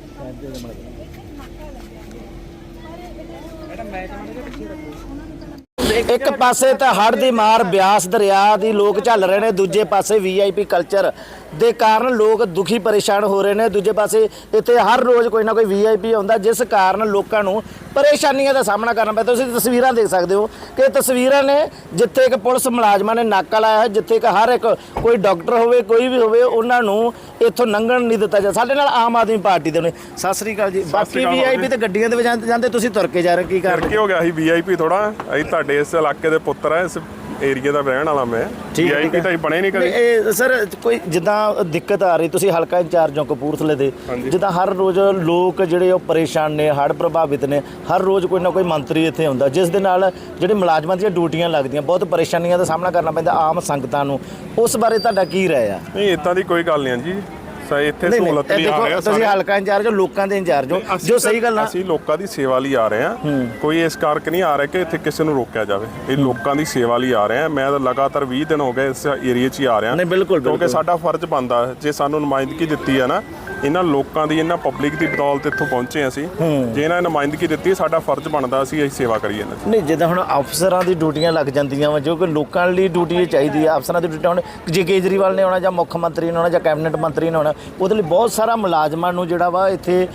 [SPEAKER 1] ਇੱਕ ਪਾਸੇ ਤਾਂ ਹੜ੍ਹ ਦੀ ਮਾਰ ਬਿਆਸ ਦਰਿਆ ਦੀ ਲੋਕ ਝੱਲ ਰਹੇ ਨੇ, ਦੂਜੇ ਪਾਸੇ ਵੀਆਈਪੀ ਕਲਚਰ ਦੇ ਕਾਰਨ ਲੋਕ ਦੁਖੀ ਪਰੇਸ਼ਾਨ ਹੋ ਰਹੇ ਨੇ। ਦੂਜੇ ਪਾਸੇ ਇੱਥੇ ਹਰ ਰੋਜ਼ ਕੋਈ ਨਾ ਕੋਈ ਵੀਆਈਪੀ ਆਉਂਦਾ ਜਿਸ ਕਾਰਨ ਲੋਕਾਂ ਨੂੰ ਪਰੇਸ਼ਾਨੀਆਂ ਦਾ ਸਾਹਮਣਾ ਕਰਨਾ ਪੈਂਦਾ। ਤੁਸੀਂ ਤਸਵੀਰਾਂ ਦੇਖ ਸਕਦੇ ਹੋ ਕਿ ਤਸਵੀਰਾਂ ਨੇ ਜਿੱਥੇ ਇੱਕ ਪੁਲਿਸ ਮੁਲਾਜ਼ਮਾਂ ਨੇ ਨਾਕਾ ਲਾਇਆ ਹੈ ਜਿੱਥੇ ਕਿ ਹਰ ਇੱਕ ਕੋਈ ਡਾਕਟਰ ਹੋਵੇ ਕੋਈ ਵੀ ਹੋਵੇ ਉਹਨਾਂ ਨੂੰ ਇੱਥੋਂ ਲੰਘਣ ਨਹੀਂ ਦਿੱਤਾ ਜਾ ਸਾਡੇ ਨਾਲ ਆਮ ਆਦਮੀ ਪਾਰਟੀ ਦੇ ਨੇ। ਸਤਿ ਸ੍ਰੀ ਅਕਾਲ ਜੀ। ਬਾਕੀ ਵੀਆਈਪੀ ਤੇ ਗੱਡੀਆਂ ਦੇ ਵਿੱਚ ਜਾਂਦੇ- ਜਾਂਦੇ ਤੁਸੀਂ ਤੁਰ ਕੇ ਜਾ ਰਹੇ ਕੀ ਕਾਰਨ?
[SPEAKER 10] ਕੀ ਹੋ ਗਿਆ? ਸੀ ਵੀਆਈਪੀ ਥੋੜਾ ਅਸੀਂ ਤੁਹਾਡੇ ਇਸ ਇਲਾਕੇ ਦੇ ਪੁੱਤਰ ਆ ਇਸ ਏਰੀਆ ਦਾ ਰਹਿਣ ਵਾਲਾ ਮੈਂ।
[SPEAKER 1] ਠੀਕ ਹੈ,
[SPEAKER 10] ਵੀਆਈਪੀ ਤਾਂ ਅਸੀਂ ਬਣੇ ਨਹੀਂ
[SPEAKER 1] ਨਹੀਂ,
[SPEAKER 10] ਕਦੇ
[SPEAKER 1] ਇਹ ਸਰ ਕੋਈ ਜਿੱਦਾਂ ਦਿੱਕਤ ਆ ਰਹੀ ਤੁਸੀਂ ਹਲਕਾ ਇੰਚਾਰਜ ਹੋ ਕਪੂਰਥਲੇ ਦੇ
[SPEAKER 10] ਹਾਂਜੀ।
[SPEAKER 1] ਜਿੱਦਾਂ ਹਰ ਰੋਜ਼ ਲੋਕ ਜਿਹੜੇ ਉਹ ਪਰੇਸ਼ਾਨ ਨੇ ਹੜ੍ਹ ਪ੍ਰਭਾਵਿਤ ਨੇ ਹਰ ਰੋਜ਼ ਕੋਈ ਨਾ ਕੋਈ ਮੰਤਰੀ ਇੱਥੇ ਹੁੰਦਾ ਜਿਸ ਦੇ ਨਾਲ ਜਿਹੜੇ ਮੁਲਾਜ਼ਮਾਂ ਦੀਆਂ ਡਿਊਟੀਆਂ ਲੱਗਦੀਆਂ ਬਹੁਤ ਪਰੇਸ਼ਾਨੀਆਂ ਦਾ ਸਾਹਮਣਾ ਕਰਨਾ ਪੈਂਦਾ ਆਮ ਸੰਗਤਾਂ ਨੂੰ। ਉਸ ਬਾਰੇ ਤੁਹਾਡਾ ਕੀ ਰਾਏ ਆ?
[SPEAKER 10] ਨਹੀਂ ਇਦਾਂ ਦੀ ਕੋਈ ਗੱਲ ਨਹੀਂ ਹੈ ਜੀ। ਸਹੀ ਇੱਥੇ
[SPEAKER 1] ਨਹੀਂ
[SPEAKER 10] ਸਹੂਲਤ ਲਈ ਆ
[SPEAKER 1] ਦੇਖੋ
[SPEAKER 10] ਰਹੇ ਆ
[SPEAKER 1] ਤੁਸੀਂ
[SPEAKER 10] ਸਾਰੇ।
[SPEAKER 1] ਹਲਕਾ ਇੰਚਾਰਜ ਹੋ ਲੋਕਾਂ ਦੇ ਇੰਚਾਰਜ ਹੋ
[SPEAKER 10] ਅਸੀਂ
[SPEAKER 1] ਜੋ ਸਹੀ ਗੱਲ ਆ
[SPEAKER 10] ਅਸੀਂ ਲੋਕਾਂ ਦੀ ਸੇਵਾ ਲਈ ਆ ਰਹੇ ਆ ਕੋਈ ਇਸ ਕਰਕੇ ਨਹੀਂ ਆ ਰਿਹਾ ਕਿ ਇੱਥੇ ਕਿਸੇ ਨੂੰ ਰੋਕਿਆ ਜਾਵੇ। ਇਹ ਲੋਕਾਂ ਦੀ ਸੇਵਾ ਲਈ ਆ ਰਹੇ ਆ ਮੈਂ ਤਾਂ ਲਗਾਤਾਰ 20 ਦਿਨ ਹੋ ਗਏ ਇਸ ਏਰੀਆ 'ਚ ਹੀ ਆ ਰਿਹਾ।
[SPEAKER 1] ਨਹੀਂ, ਬਿਲਕੁਲ,
[SPEAKER 10] ਕਿਉਂਕਿ
[SPEAKER 1] ਬਿਲਕੁਲ।
[SPEAKER 10] ਸਾਡਾ ਫਰਜ਼ ਬਣਦਾ ਜੇ ਸਾਨੂੰ ਨੁਮਾਇੰਦਗੀ ਦਿੱਤੀ ਹੈ ਨਾ ਇਹਨਾਂ ਲੋਕਾਂ ਦੀ ਇਹਨਾਂ ਪਬਲਿਕ ਦੀ ਬਦੌਲਤ ਇੱਥੋਂ ਪਹੁੰਚੇ ਅਸੀਂ। ਜੇ ਇਹਨਾਂ ਨੇ ਨੁਮਾਇੰਦਗੀ ਦਿੱਤੀ ਸਾਡਾ ਫਰਜ਼ ਬਣਦਾ ਅਸੀਂ ਇਹ ਸੇਵਾ ਕਰੀਏ ਇਹਨਾਂ ਦੀ।
[SPEAKER 1] ਨਹੀਂ ਜਿੱਦਾਂ ਹੁਣ ਅਫਸਰਾਂ ਦੀ ਡਿਊਟੀਆਂ ਲੱਗ ਜਾਂਦੀਆਂ ਵਾ ਜੋ ਕਿ ਲੋਕਾਂ ਲਈ ਡਿਊਟੀ ਚਾਹੀਦੀ ਆ ਅਫਸਰਾਂ ਦੀ ਡਿਊਟੀ ਹੁਣ ਜੇ ਕੇਜਰੀਵਾਲ ਨੇ ਆਉਣਾ ਜਾਂ ਮੁੱਖ ਮੰਤਰੀ ਨੇ ਆਉਣਾ ਜਾਂ ਕੈਬਨਿਟ ਮੰਤਰੀ ਨੇ ਆਉਣਾ ਉਹਦੇ ਲਈ ਬਹੁਤ ਸਾਰਾ ਮੁਲਾਜ਼ਮਾਂ ਨੂੰ ਜਿਹੜਾ ਵਾ ਇੱਥੇ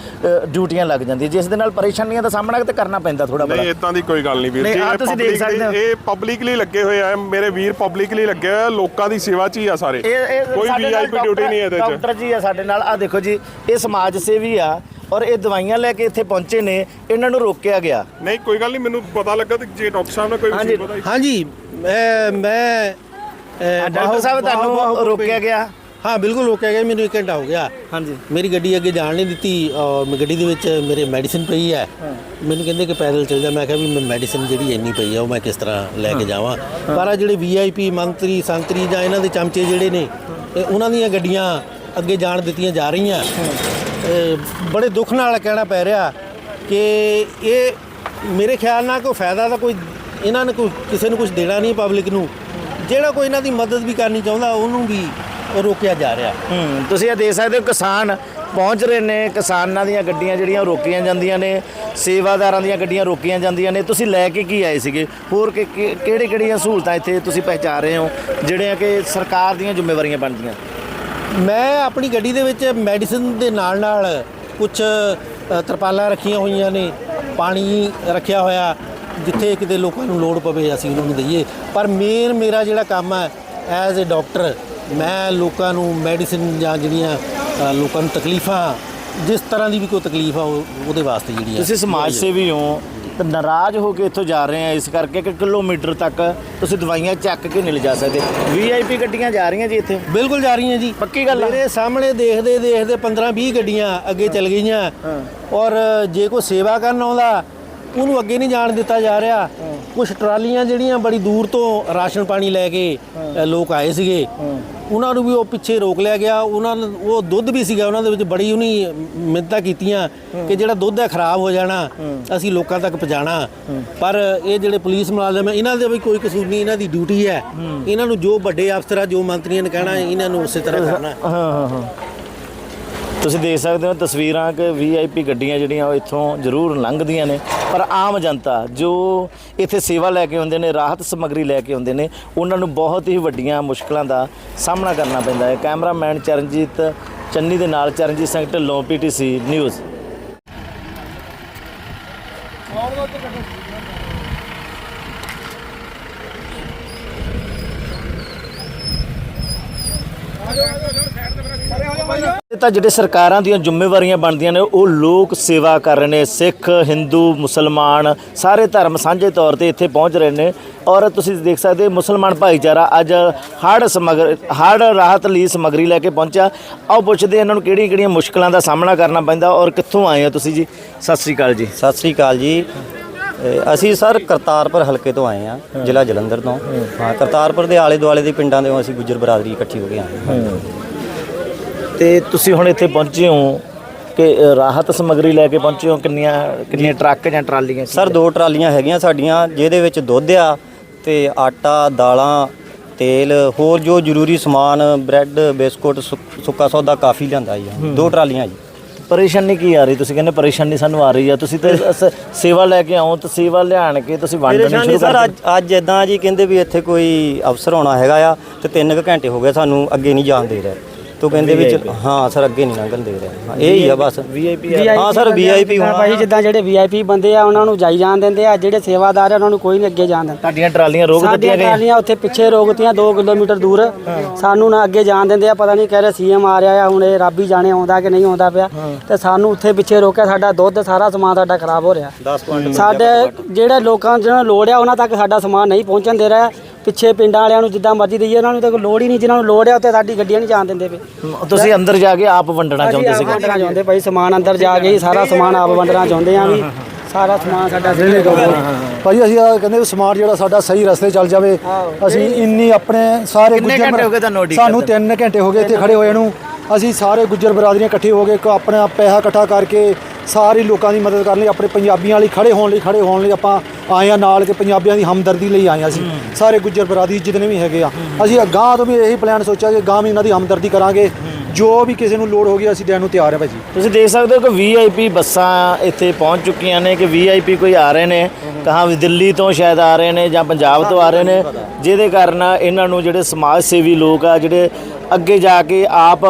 [SPEAKER 1] ਡਿਊਟੀਆਂ ਲੱਗ ਜਾਂਦੀਆਂ। ਜਿਸ ਦੇ ਨਾਲ ਪਰੇਸ਼ਾਨੀਆਂ ਦਾ ਸਾਹਮਣਾ ਤੇ ਕਰਨਾ ਪੈਂਦਾ ਥੋੜਾ
[SPEAKER 10] ਨਹੀਂ
[SPEAKER 1] ਬੜਾ।
[SPEAKER 10] ਇਦਾਂ ਦੀ ਕੋਈ ਗੱਲ ਨਹੀਂ ਵੀਰ
[SPEAKER 1] ਨਹੀਂ,
[SPEAKER 10] ਜੀ। ਇਹ
[SPEAKER 1] ਤੁਸੀਂ ਦੇਖ ਸਕਦੇ ਹੋ।
[SPEAKER 10] ਇਹ ਪਬਲਿਕਲੀ ਲੱਗੇ ਹੋਏ ਆ ਮੇਰੇ ਵੀਰ ਪਬਲਿਕਲੀ ਲੱਗੇ ਹੋਏ ਆ ਲੋਕਾਂ ਦੀ ਸੇਵਾ 'ਚ ਹੀ ਆ ਸਾਰੇ। ਕੋਈ ਵੀਆਈਪੀ ਡਿਊਟੀ ਨਹੀਂ ਹੈ ਇਹਦੇ 'ਚ।
[SPEAKER 1] ਡਾਕਟਰ ਜੀ ਆ ਸਾਡੇ ਨਾਲ। ਆ ਦੇਖੋ ਜੀ ਇਹ ਸਮਾਜ ਸੇਵੀ ਆ ਔਰ ਇਹ ਦਵਾਈਆਂ ਲੈ ਕੇ ਇੱਥੇ ਪਹੁੰਚੇ ਨੇ ਇਹਨਾਂ ਨੂੰ ਰੋਕਿਆ ਗਿਆ।
[SPEAKER 10] ਨਹੀਂ ਕੋਈ ਗੱਲ ਨਹੀਂ ਮੈਨੂੰ ਪਤਾ ਲੱਗਾ ਤੇ ਜੇ ਡਾਕਟਰ ਸਾਹਿਬ ਨੇ ਕੋਈ
[SPEAKER 1] ਹਾਂਜੀ।
[SPEAKER 10] ਆਈ।
[SPEAKER 5] ਹਾਂਜੀ ਮੈਂ ਮੈਂ ਅਹ,
[SPEAKER 1] ਡਾਕਟਰ ਸਾਹਿਬ ਤੁਹਾਨੂੰ ਰੋਕਿਆ ਗਿਆ?
[SPEAKER 5] ਹਾਂ ਬਿਲਕੁਲ ਰੋਕਿਆ ਗਿਆ ਮੈਨੂੰ ਇੱਕ ਘੰਟਾ ਹੋ ਗਿਆ।
[SPEAKER 1] ਹਾਂਜੀ।
[SPEAKER 5] ਮੇਰੀ ਗੱਡੀ ਅੱਗੇ ਜਾਣ ਨਹੀਂ ਦਿੱਤੀ ਔਰ ਮੈਂ ਗੱਡੀ ਦੇ ਵਿੱਚ ਮੇਰੇ ਮੈਡੀਸਿਨ ਪਈ ਹੈ। ਮੈਨੂੰ ਕਹਿੰਦੇ ਕਿ ਪੈਦਲ ਚੱਲ ਜਾ ਮੈਂ ਕਿਹਾ ਵੀ ਮੈਂ ਮੈਡੀਸਿਨ ਜਿਹੜੀ ਇੰਨੀ ਪਈ ਆ ਉਹ ਮੈਂ ਕਿਸ ਤਰ੍ਹਾਂ ਲੈ ਕੇ ਜਾਵਾਂ। ਪਰ ਆ ਜਿਹੜੇ ਵੀਆਈਪੀ ਮੰਤਰੀ ਸੰਤਰੀ ਜਾਂ ਇਹਨਾਂ ਦੇ ਚਮਚੇ ਜਿਹੜੇ ਨੇ ਇਹ ਉਹਨਾਂ ਦੀਆਂ ਗੱਡੀਆਂ ਅੱਗੇ ਜਾਣ ਦਿੱਤੀਆਂ ਜਾ ਰਹੀਆਂ। ਬੜੇ ਦੁੱਖ ਨਾਲ ਕਹਿਣਾ ਪੈ ਰਿਹਾ
[SPEAKER 11] ਕਿ ਇਹ ਮੇਰੇ ਖਿਆਲ ਨਾਲ ਕੋਈ ਫਾਇਦਾ ਤਾਂ ਕੋਈ ਇਹਨਾਂ ਨੇ ਕੋਈ ਕਿਸੇ ਨੂੰ ਕੁਝ ਦੇਣਾ ਨਹੀਂ ਪਬਲਿਕ ਨੂੰ। ਜਿਹੜਾ ਕੋਈ ਇਹਨਾਂ ਦੀ ਮਦਦ ਵੀ ਕਰਨੀ ਚਾਹੁੰਦਾ, ਉਹਨੂੰ ਵੀ ਰੋਕਿਆ ਜਾ ਰਿਹਾ।
[SPEAKER 1] ਤੁਸੀਂ ਇਹ ਦੇਖ ਸਕਦੇ ਹੋ ਕਿਸਾਨ ਪਹੁੰਚ ਰਹੇ ਨੇ, ਕਿਸਾਨਾਂ ਦੀਆਂ ਗੱਡੀਆਂ ਜਿਹੜੀਆਂ ਉਹ ਰੋਕੀਆਂ ਜਾਂਦੀਆਂ ਨੇ, ਸੇਵਾਦਾਰਾਂ ਦੀਆਂ ਗੱਡੀਆਂ ਰੋਕੀਆਂ ਜਾਂਦੀਆਂ ਨੇ। ਤੁਸੀਂ ਲੈ ਕੇ ਕੀ ਆਏ ਸੀਗੇ? ਹੋਰ ਕਿਹੜੇ ਕਿਹੜੀਆਂ ਸਹੂਲਤਾਂ ਇੱਥੇ ਤੁਸੀਂ ਪਹਿਚਾਨ ਰਹੇ ਹੋ, ਜਿਹੜੀਆਂ ਕਿ ਸਰਕਾਰ ਦੀਆਂ ਜ਼ਿੰਮੇਵਾਰੀਆਂ ਬਣਦੀਆਂ?
[SPEAKER 11] ਮੈਂ ਆਪਣੀ ਗੱਡੀ ਦੇ ਵਿੱਚ ਮੈਡੀਸਿਨ ਦੇ ਨਾਲ ਨਾਲ ਕੁਝ ਤਰਪਾਲਾਂ ਰੱਖੀਆਂ ਹੋਈਆਂ ਨੇ ਪਾਣੀ ਰੱਖਿਆ ਹੋਇਆ ਜਿੱਥੇ ਕਿਤੇ ਲੋਕਾਂ ਨੂੰ ਲੋੜ ਪਵੇ ਅਸੀਂ ਉਹਨਾਂ ਨੂੰ ਦਈਏ। ਪਰ ਮੇਨ ਮੇਰਾ ਜਿਹੜਾ ਕੰਮ ਹੈ ਐਜ਼ ਅ ਡਾਕਟਰ ਮੈਂ ਲੋਕਾਂ ਨੂੰ ਮੈਡੀਸਿਨ ਜਾਂ ਜਿਹੜੀਆਂ ਲੋਕਾਂ ਨੂੰ ਤਕਲੀਫਾਂ ਜਿਸ ਤਰ੍ਹਾਂ ਦੀ ਵੀ ਕੋਈ ਤਕਲੀਫ ਆ ਉਹ- ਉਹਦੇ ਵਾਸਤੇ ਜਿਹੜੀ ਹੈ
[SPEAKER 1] ਤੁਸੀਂ ਸਮਾਜ ਸੇਵੀ ਹੋ ਨਾਰਾਜ਼ ਹੋ ਕੇ ਇੱਥੋਂ ਜਾ ਰਹੇ ਆ ਇਸ ਕਰਕੇ ਕਿ ਕਿਲੋਮੀਟਰ ਤੱਕ ਤੁਸੀਂ ਦਵਾਈਆਂ ਚੱਕ ਕੇ ਨਹੀਂ ਲਿਜਾ ਸਕਦੇ। ਵੀਆਈਪੀ ਗੱਡੀਆਂ ਜਾ ਰਹੀਆਂ ਜੀ ਇੱਥੇ?
[SPEAKER 11] ਬਿਲਕੁਲ ਜਾ ਰਹੀਆਂ ਜੀ।
[SPEAKER 1] ਪੱਕੀ ਗੱਲ ਆ।
[SPEAKER 11] ਮੇਰੇ ਸਾਹਮਣੇ ਦੇਖਦੇ ਦੇਖਦੇ 15 20 ਗੱਡੀਆਂ ਅੱਗੇ ਚੱਲ ਗਈਆਂ। ਔਰ ਜੇ ਕੋਈ ਸੇਵਾ ਕਰਨ ਆਉਂਦਾ ਉਹਨੂੰ ਅੱਗੇ ਨਹੀਂ ਜਾਣ ਦਿੱਤਾ ਜਾ ਰਿਹਾ। ਕੁਝ ਟਰਾਲੀਆਂ ਜਿਹੜੀਆਂ ਬੜੀ ਦੂਰ ਤੋਂ ਰਾਸ਼ਨ ਪਾਣੀ ਲੈ ਕੇ ਲੋਕ ਆਏ ਸੀਗੇ। ਉਹਨਾਂ ਨੂੰ ਵੀ ਉਹ ਪਿੱਛੇ ਰੋਕ ਲਿਆ ਗਿਆ। ਉਹਨਾਂ ਉਹ ਦੁੱਧ ਵੀ ਸੀਗਾ ਉਹਨਾਂ ਦੇ ਵਿੱਚ ਬੜੀ ਉਹਨੀ ਮਿੰਨਤਾਂ ਕੀਤੀਆਂ ਕਿ ਜਿਹੜਾ ਦੁੱਧ ਹੈ ਖਰਾਬ ਹੋ ਜਾਣਾ ਅਸੀਂ ਲੋਕਾਂ ਤੱਕ ਪਹੁੰਚਾਣਾ ਪਰ ਇਹ ਜਿਹੜੇ ਪੁਲਿਸ ਮੁਲਾਜ਼ਮ ਹੈ ਇਹਨਾਂ ਦੇ ਵੀ ਕੋਈ ਕਸੂਰ ਨਹੀਂ ਇਹਨਾਂ ਦੀ ਡਿਊਟੀ ਹੈ। ਇਹਨਾਂ ਨੂੰ ਜੋ ਵੱਡੇ ਅਫਸਰ ਜੋ ਮੰਤਰੀਆਂ ਨੇ ਕਹਿਣਾ ਇਹਨਾਂ ਨੂੰ ਉਸੇ ਤਰ੍ਹਾਂ ਕਰਨਾ। ਹਾਂ
[SPEAKER 1] ਹਾਂ ਹਾਂ। ਤੁਸੀਂ ਦੇਖ ਸਕਦੇ ਹੋ ਤਸਵੀਰਾਂ ਕਿ ਵੀਆਈਪੀ ਗੱਡੀਆਂ ਜਿਹੜੀਆਂ ਉਹ ਇੱਥੋਂ ਜ਼ਰੂਰ ਲੰਘਦੀਆਂ ਨੇ। ਪਰ ਆਮ ਜਨਤਾ ਜੋ ਇੱਥੇ ਸੇਵਾ ਲੈ ਕੇ ਆਉਂਦੇ ਨੇ, ਰਾਹਤ ਸਮੱਗਰੀ ਲੈ ਕੇ ਆਉਂਦੇ ਨੇ, ਉਹਨਾਂ ਨੂੰ ਬਹੁਤ ਹੀ ਵੱਡੀਆਂ ਮੁਸ਼ਕਲਾਂ ਦਾ ਸਾਹਮਣਾ ਕਰਨਾ ਪੈਂਦਾ ਹੈ। ਕੈਮਰਾਮੈਨ ਚਰਨਜੀਤ ਚੰਨੀ ਦੇ ਨਾਲ ਚਰਨਜੀਤ ਸਿੰਘ ਢਿੱਲੋਂ ਪੀਟੀਸੀ ਨਿਊਜ਼। ਇਹ ਤਾਂ ਜਿਹੜੇ ਸਰਕਾਰਾਂ ਦੀਆਂ ਜ਼ਿੰਮੇਵਾਰੀਆਂ ਬਣਦੀਆਂ ਨੇ ਉਹ ਲੋਕ ਸੇਵਾ ਕਰ ਰਹੇ ਨੇ। ਸਿੱਖ ਹਿੰਦੂ ਮੁਸਲਮਾਨ ਸਾਰੇ ਧਰਮ ਸਾਂਝੇ ਤੌਰ ਤੇ ਇੱਥੇ ਪਹੁੰਚ ਰਹੇ ਨੇ। ਔਰ ਤੁਸੀਂ ਦੇਖ ਸਕਦੇ ਹੋ ਮੁਸਲਮਾਨ ਭਾਈਚਾਰਾ ਅੱਜ ਹੜ੍ਹ ਸਮਗਰ ਹੜ੍ਹ ਰਾਹਤ ਲਈ ਸਮਗਰੀ ਲੈ ਕੇ ਪਹੁੰਚਿਆ। ਆਓ ਪੁੱਛਦੇ ਇਹਨਾਂ ਨੂੰ ਕਿਹੜੀਆਂ ਕਿਹੜੀਆਂ ਮੁਸ਼ਕਲਾਂ ਦਾ ਸਾਹਮਣਾ ਕਰਨਾ ਪੈਂਦਾ ਔਰ ਕਿੱਥੋਂ ਆਏ ਹੋ ਤੁਸੀਂ ਜੀ? ਸਤਿ ਸ੍ਰੀ ਅਕਾਲ ਜੀ।
[SPEAKER 12] ਸਤਿ ਸ੍ਰੀ ਅਕਾਲ ਜੀ। ਅਸੀਂ ਸਰ ਕਰਤਾਰਪੁਰ ਹਲਕੇ ਤੋਂ ਆਏ ਆ ਜ਼ਿਲ੍ਹਾ ਜਲੰਧਰ ਤੋਂ। ਹਾਂ ਕਰਤਾਰਪੁਰ ਦੇ ਆਲੇ ਦੁਆਲੇ ਦੇ ਪਿੰਡਾਂ ਦੇ ਅਸੀਂ ਗੁੱਜਰ ਬਰਾਦਰੀ ਇਕੱਠੀ ਹੋ ਕੇ ਆਏ ਹਾਂ।
[SPEAKER 1] ਤੇ ਤੁਸੀਂ ਹੁਣ ਇੱਥੇ ਪਹੁੰਚੇ ਹੋ ਕਿ ਰਾਹਤ ਸਮਗਰੀ ਲੈ ਕੇ ਪਹੁੰਚੇ ਹੋ? ਕਿੰਨੀਆਂ ਕਿੰਨੀਆਂ ਟਰੱਕ ਜਾਂ ਟਰਾਲੀਆਂ
[SPEAKER 12] ਸਰ ਦੋ ਟਰਾਲੀਆਂ ਹੈਗੀਆਂ ਸਾਡੀਆਂ ਜਿਹਦੇ ਵਿੱਚ ਦੁੱਧ ਆ ਤੇ ਆਟਾ ਦਾਲਾਂ ਤੇਲ ਹੋਰ ਜੋ ਜ਼ਰੂਰੀ ਸਮਾਨ ਬ੍ਰੈਡ ਬਿਸਕੁਟ ਸੁੱਕ- ਸੌਦਾ ਕਾਫੀ ਲਿਆਂਦਾ ਜੀ। ਦੋ ਟਰਾਲੀਆਂ ਜੀ।
[SPEAKER 1] ਪਰੇਸ਼ਾਨੀ ਕੀ ਆ ਰਹੀ? ਤੁਸੀਂ ਕਹਿੰਦੇ ਪਰੇਸ਼ਾਨੀ ਸਾਨੂੰ ਆ ਰਹੀ ਆ। ਤੁਸੀਂ ਤੇ ਸੇਵਾ ਲੈ ਕੇ ਆਓ ਤੇ ਸੇਵਾ ਲਿਆਣ ਕੇ ਤੁਸੀਂ ਵੰਡਣੀ ਸ਼ੁਰੂ
[SPEAKER 12] ਸਰ
[SPEAKER 1] ਕਰ
[SPEAKER 12] ਅੱਜ ਅੱਜ ਇਦਾਂ ਜੀ ਕਹਿੰਦੇ ਵੀ ਇੱਥੇ ਕੋਈ ਅਫਸਰ ਆਉਣਾ ਹੈਗਾ ਆ ਤੇ 3 ਘੰਟੇ ਹੋ ਗਏ ਸਾਨੂੰ ਅੱਗੇ ਨਹੀਂ ਜਾਣ ਦੇ ਰਹੇ। ਤੋ ਕਹਿੰਦੇ ਵੀ ਹਾਂ ਸਰ ਅੱਗੇ ਨਹੀਂ ਲੰਘਣ ਦੇ ਰਹੇ। ਹਾਂ, ਇਹ ਹੀ ਆ। ਬਸ
[SPEAKER 1] ਵੀਆਈਪੀ
[SPEAKER 12] ਹਾਂ ਸਰ ਵੀਆਈਪੀ ਹੋਣਾ।
[SPEAKER 3] ਭਾਈ ਜਿੱਦਾਂ ਜਿਹੜੇ ਵੀਆਈਪੀ ਬੰਦੇ ਆ ਉਹਨਾਂ ਨੂੰ ਜਾਈ ਜਾਣ ਦਿੰਦੇ ਆ। ਜਿਹੜੇ ਸੇਵਾਦਾਰ ਆ ਉਹਨਾਂ ਨੂੰ ਕੋਈ ਨਹੀਂ ਅੱਗੇ ਜਾਣ ਦਿੰਦਾ।
[SPEAKER 1] ਤੁਹਾਡੀਆਂ ਟਰਾਲੀਆਂ ਰੋਕ
[SPEAKER 3] ਸਾਡੀਆਂ
[SPEAKER 1] ਦਿੱਤੀਆਂ ਗਈਆਂ
[SPEAKER 3] ਟਰਾਲੀਆਂ ਉੱਥੇ ਪਿੱਛੇ ਰੋਕਤੀਆਂ 2 ਕਿਲੋਮੀਟਰ ਦੂਰ। ਸਾਨੂੰ ਨਾ ਅੱਗੇ ਜਾਣ ਦਿੰਦੇ ਆ। ਪਤਾ ਨਹੀਂ ਕਹਿ ਰਹੇ ਸੀਐਮ ਆ ਰਿਹਾ ਆ ਹੁਣ ਇਹ ਰੱਬ ਹੀ ਜਾਣੇ ਆਉਂਦਾ ਕਿ ਨਹੀਂ ਆਉਂਦਾ ਪਿਆ। ਤੇ ਸਾਨੂੰ ਉੱਥੇ ਪਿੱਛੇ ਰੋਕਿਆ ਸਾਡਾ ਦੁੱਧ ਸਾਰਾ ਸਮਾਨ ਸਾਡਾ ਖਰਾਬ ਹੋ ਰਿਹਾ।
[SPEAKER 12] 10 ਕੁਇੰਟਲ
[SPEAKER 3] ਸਾਡੇ ਜਿਹੜੇ ਲੋਕਾਂ ਜਿਹਨਾਂ ਨੂੰ ਲੋੜ ਆ ਉਹਨਾਂ ਤੱਕ ਸਾਡਾ ਸਮਾਨ ਨਹੀਂ ਪਹੁੰਚਣ ਦੇ ਰਿਹਾ। ਪਿੱਛੇ ਪਿੰਡਾਂ ਵਾਲਿਆਂ ਨੂੰ ਜਿੱਦਾਂ ਮਰਜ਼ੀ ਦਈਏ ਉਹਨਾਂ ਨੂੰ ਤਾਂ ਕੋਈ ਲੋੜ ਹੀ ਨਹੀਂ ਜਿਨ੍ਹਾਂ ਨੂੰ ਲੋੜ ਆ ਉੱਥੇ ਸਾਡੀ ਗੱਡੀਆਂ ਨਹੀਂ ਜਾਣ ਦਿੰਦੇ ਪਏ।
[SPEAKER 1] ਤੁਸੀਂ ਅੰਦਰ ਜਾ ਕੇ ਆਪ ਵੰਡਣਾ ਚਾਹੁੰਦੇ ਸੀ
[SPEAKER 3] ਵੰਡਣਾ ਚਾਹੁੰਦੇ ਭਾਈ ਸਮਾਨ ਅੰਦਰ ਜਾ ਕੇ ਹੀ ਸਾਰਾ ਸਮਾਨ ਆਪ ਵੰਡਣਾ ਚਾਹੁੰਦੇ ਆ ਵੀ ਸਾਰਾ ਸਮਾਨ ਸਾਡਾ ਸਿੱਧੇ
[SPEAKER 2] ਭਾਈ ਅਸੀਂ ਆ ਕਹਿੰਦੇ ਵੀ ਸਮਾਰਟ ਜਿਹੜਾ ਸਾਡਾ ਸਹੀ ਰਸਤੇ ਚੱਲ ਜਾਵੇ ਅਸੀਂ ਇੰਨੀ ਆਪਣੇ ਸਾਰੇ
[SPEAKER 1] ਕਿੰਨੇ ਘੰਟੇ ਹੋ ਗਏ ਤੁਹਾਨੂੰ
[SPEAKER 2] ਸਾਨੂੰ
[SPEAKER 1] ਕਰਦੇ?
[SPEAKER 2] 3 ਘੰਟੇ ਹੋ ਗਏ ਇੱਥੇ ਖੜੇ ਹੋਏ ਨੂੰ। ਅਸੀਂ ਸਾਰੇ ਗੁੱਜਰ ਬਰਾਦਰੀਆਂ ਇਕੱਠੇ ਹੋ ਕੇ ਇੱਕ ਆਪਣਾ ਪੈਸਾ ਇਕੱਠਾ ਕਰਕੇ ਸਾਰੇ ਲੋਕਾਂ ਦੀ ਮਦਦ ਕਰਨ ਲਈ ਆਪਣੇ ਪੰਜਾਬੀਆਂ ਲਈ ਖੜੇ ਹੋਣ ਲਈ ਖੜੇ ਹੋਣ ਲਈ ਆਪਾਂ ਆਏ ਆ ਨਾਲ ਕਿ ਪੰਜਾਬੀਆਂ ਦੀ ਹਮਦਰਦੀ ਲਈ ਆਏ ਆ ਅਸੀਂ। ਸਾਰੇ ਗੁੱਜਰ ਬਰਾਦਰੀ ਜਿਤਨੇ ਵੀ ਹੈਗੇ ਆ। ਅਸੀਂ ਅਗਾਂਹ ਤੋਂ ਵੀ ਇਹੀ ਪਲਾਨ ਸੋਚਿਆ ਕਿ ਗਾਂ ਵੀ ਇਹਨਾਂ ਦੀ ਹਮਦਰਦੀ ਕਰਾਂਗੇ। ਜੋ ਵੀ ਕਿਸੇ ਨੂੰ ਲੋੜ ਹੋਗੀ ਅਸੀਂ ਦੇਣ ਨੂੰ ਤਿਆਰ ਹੈ ਭਾਜੀ।
[SPEAKER 1] ਤੁਸੀਂ ਦੇਖ ਸਕਦੇ ਹੋ ਕਿ ਵੀਆਈਪੀ ਬੱਸਾਂ ਇੱਥੇ ਪਹੁੰਚ ਚੁੱਕੀਆਂ ਨੇ ਕਿ ਵੀਆਈਪੀ ਕੋਈ ਆ ਰਹੇ ਨੇ ਕਹਾਂ ਵੀ ਦਿੱਲੀ ਤੋਂ ਸ਼ਾਇਦ ਆ ਰਹੇ ਨੇ ਜਾਂ ਪੰਜਾਬ ਤੋਂ ਆ ਰਹੇ ਨੇ ਜਿਹਦੇ ਕਾਰਨ ਇਹਨਾਂ ਨੂੰ ਜਿਹੜੇ ਸਮਾਜ ਸੇਵੀ ਲੋਕ ਆ ਜਿਹੜੇ ਅੱਗੇ ਜਾ ਕੇ ਆਪ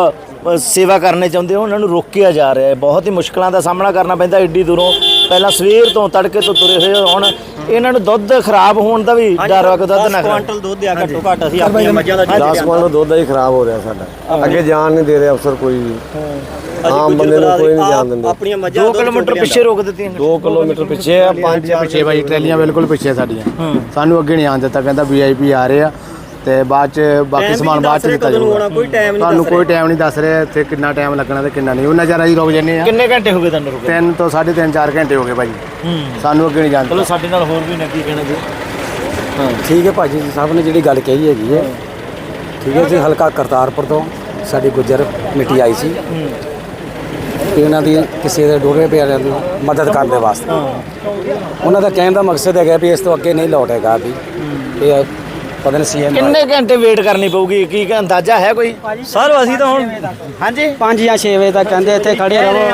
[SPEAKER 1] ਸੇਵਾ ਕਰਨੇ ਚਾਹੁੰਦੇ ਹੋ ਉਹਨਾਂ ਨੂੰ ਰੋਕਿਆ ਜਾ ਰਿਹਾ ਹੈ। ਬਹੁਤ ਹੀ ਮੁਸ਼ਕਲਾਂ ਦਾ ਸਾਹਮਣਾ ਕਰਨਾ ਪੈਂਦਾ ਏਡੀ ਦੂਰੋਂ। ਪਹਿਲਾਂ ਸਵੇਰ ਤੋਂ ਤੜਕੇ ਤੋਂ ਤੁਰੇ ਹੋਏ ਹੁਣ ਇਹਨਾਂ ਨੂੰ ਦੁੱਧ ਖਰਾਬ ਹੋਣ ਦਾ ਵੀ ਡਰ ਵਾ ਕਿ ਦੁੱਧ ਨਾ ਖਰਾਬ।
[SPEAKER 12] ਕੁਇੰਟਲ ਦੁੱਧ ਆ ਘੱਟੋ ਘੱਟ ਅਸੀਂ ਆਪਣੀਆਂ ਮੱਝਾਂ ਦਾ
[SPEAKER 13] 10 ਕੁਇੰਟਲ ਦੁੱਧ ਹੀ ਖਰਾਬ ਹੋ ਰਿਹਾ ਸਾਡਾ। ਅੱਗੇ ਜਾਣ ਨਹੀਂ ਦੇ ਰਹੇ ਅਫਸਰ ਕੋਈ ਵੀ। ਆਮ ਬੰਦੇ ਨੂੰ ਕੋਈ ਨਹੀਂ ਜਾਣ ਦਿੰਦੇ।
[SPEAKER 12] ਆਪਣੀਆਂ ਮੱਝਾਂ
[SPEAKER 1] 2 ਕਿਲੋਮੀਟਰ ਪਿੱਛੇ ਰੋਕ ਦਿੱਤੀਆਂ
[SPEAKER 13] 2 ਕਿਲੋਮੀਟਰ ਪਿੱਛੇ ਆ 5
[SPEAKER 2] ਪਿੱਛੇ ਭਾਈ ਟਰੈਲੀਆਂ ਬਿਲਕੁਲ ਪਿੱਛੇ ਸਾਡੀਆਂ। ਸਾਨੂੰ ਅੱਗੇ ਨਹੀਂ ਆਉਣ ਦਿੱਤਾ। ਕਹਿੰਦਾ ਵੀਆਈਪੀ ਆ ਰਹੇ ਆ। ਤੇ ਬਾਅਦ ਚ ਬਾਕੀ ਸਮਾਨ ਬਾਅਦ ਚ ਦਿੱਤਾ ਜਾਊਗਾ।
[SPEAKER 12] ਕੋਈ ਟਾਈਮ ਨਹੀਂ
[SPEAKER 2] ਤੁਹਾਨੂੰ ਕੋਈ ਟਾਈਮ ਨਹੀਂ ਦੱਸ ਰਿਹਾ ਇੱਥੇ ਕਿੰਨਾ ਟਾਈਮ ਲੱਗਣਾ ਤੇ ਕਿੰਨਾ ਨਹੀਂ। ਉਹਨਾਂ ਚਿਰ ਅਸੀਂ ਰੁਕ ਜੰਨੇ ਆ।
[SPEAKER 1] ਕਿੰਨੇ ਘੰਟੇ ਹੋ ਗਏ ਤੁਹਾਨੂੰ ਰੁਕੇ
[SPEAKER 2] ਤਿੰਨ ਤੋਂ 3.5 4 ਘੰਟੇ ਹੋ ਗਏ ਭਾਜੀ। ਸਾਨੂੰ ਅੱਗੇ ਨਹੀਂ ਜਾਣ
[SPEAKER 1] ਚਲੋ ਸਾਡੇ ਨਾਲ ਹੋਰ ਵੀ ਨੇ ਕੀ ਕਹਿਣਾ ਜੀ?
[SPEAKER 13] ਠੀਕ ਹੈ ਭਾਜੀ ਜੀ ਸਾਹਿਬ ਨੇ ਜਿਹੜੀ ਗੱਲ ਕਹੀ ਹੈਗੀ ਹੈ। ਠੀਕ ਹੈ ਜੀ ਹਲਕਾ ਕਰਤਾਰਪੁਰ ਤੋਂ ਸਾਡੀ ਗੁੱਜਰ ਮਿੱਟੀ ਆਈ ਸੀ।
[SPEAKER 3] ਕਿ ਉਹਨਾਂ ਦੀ ਕਿਸੇ ਦੇ ਡੋਰੇ ਪਿਆਰਿਆਂ ਦੀ ਮਦਦ ਕਰਨ ਦੇ ਵਾਸਤੇ। ਉਹਨਾਂ ਦਾ ਕਹਿਣ ਦਾ ਮਕਸਦ ਹੈਗਾ ਵੀ ਇਸ ਤੋਂ ਅੱਗੇ ਨਹੀਂ ਲੌਟੇਗਾ ਵੀ। ਇਹ ਪਤਾ ਨਹੀਂ ਸੀਐਮ
[SPEAKER 1] ਕਿੰਨੇ ਘੰਟੇ ਵੇਟ ਕਰਨੀ ਪਊਗੀ? ਕੀ ਕੀ ਅੰਦਾਜ਼ਾ ਹੈ ਕੋਈ?
[SPEAKER 3] ਸਰ ਅਸੀਂ ਤਾਂ ਹੁਣ
[SPEAKER 1] ਹਾਂਜੀ?
[SPEAKER 3] 5 ਜਾਂ 6 ਵਜੇ ਤੱਕ ਕਹਿੰਦੇ ਇੱਥੇ ਖੜੇ ਰਹੋ।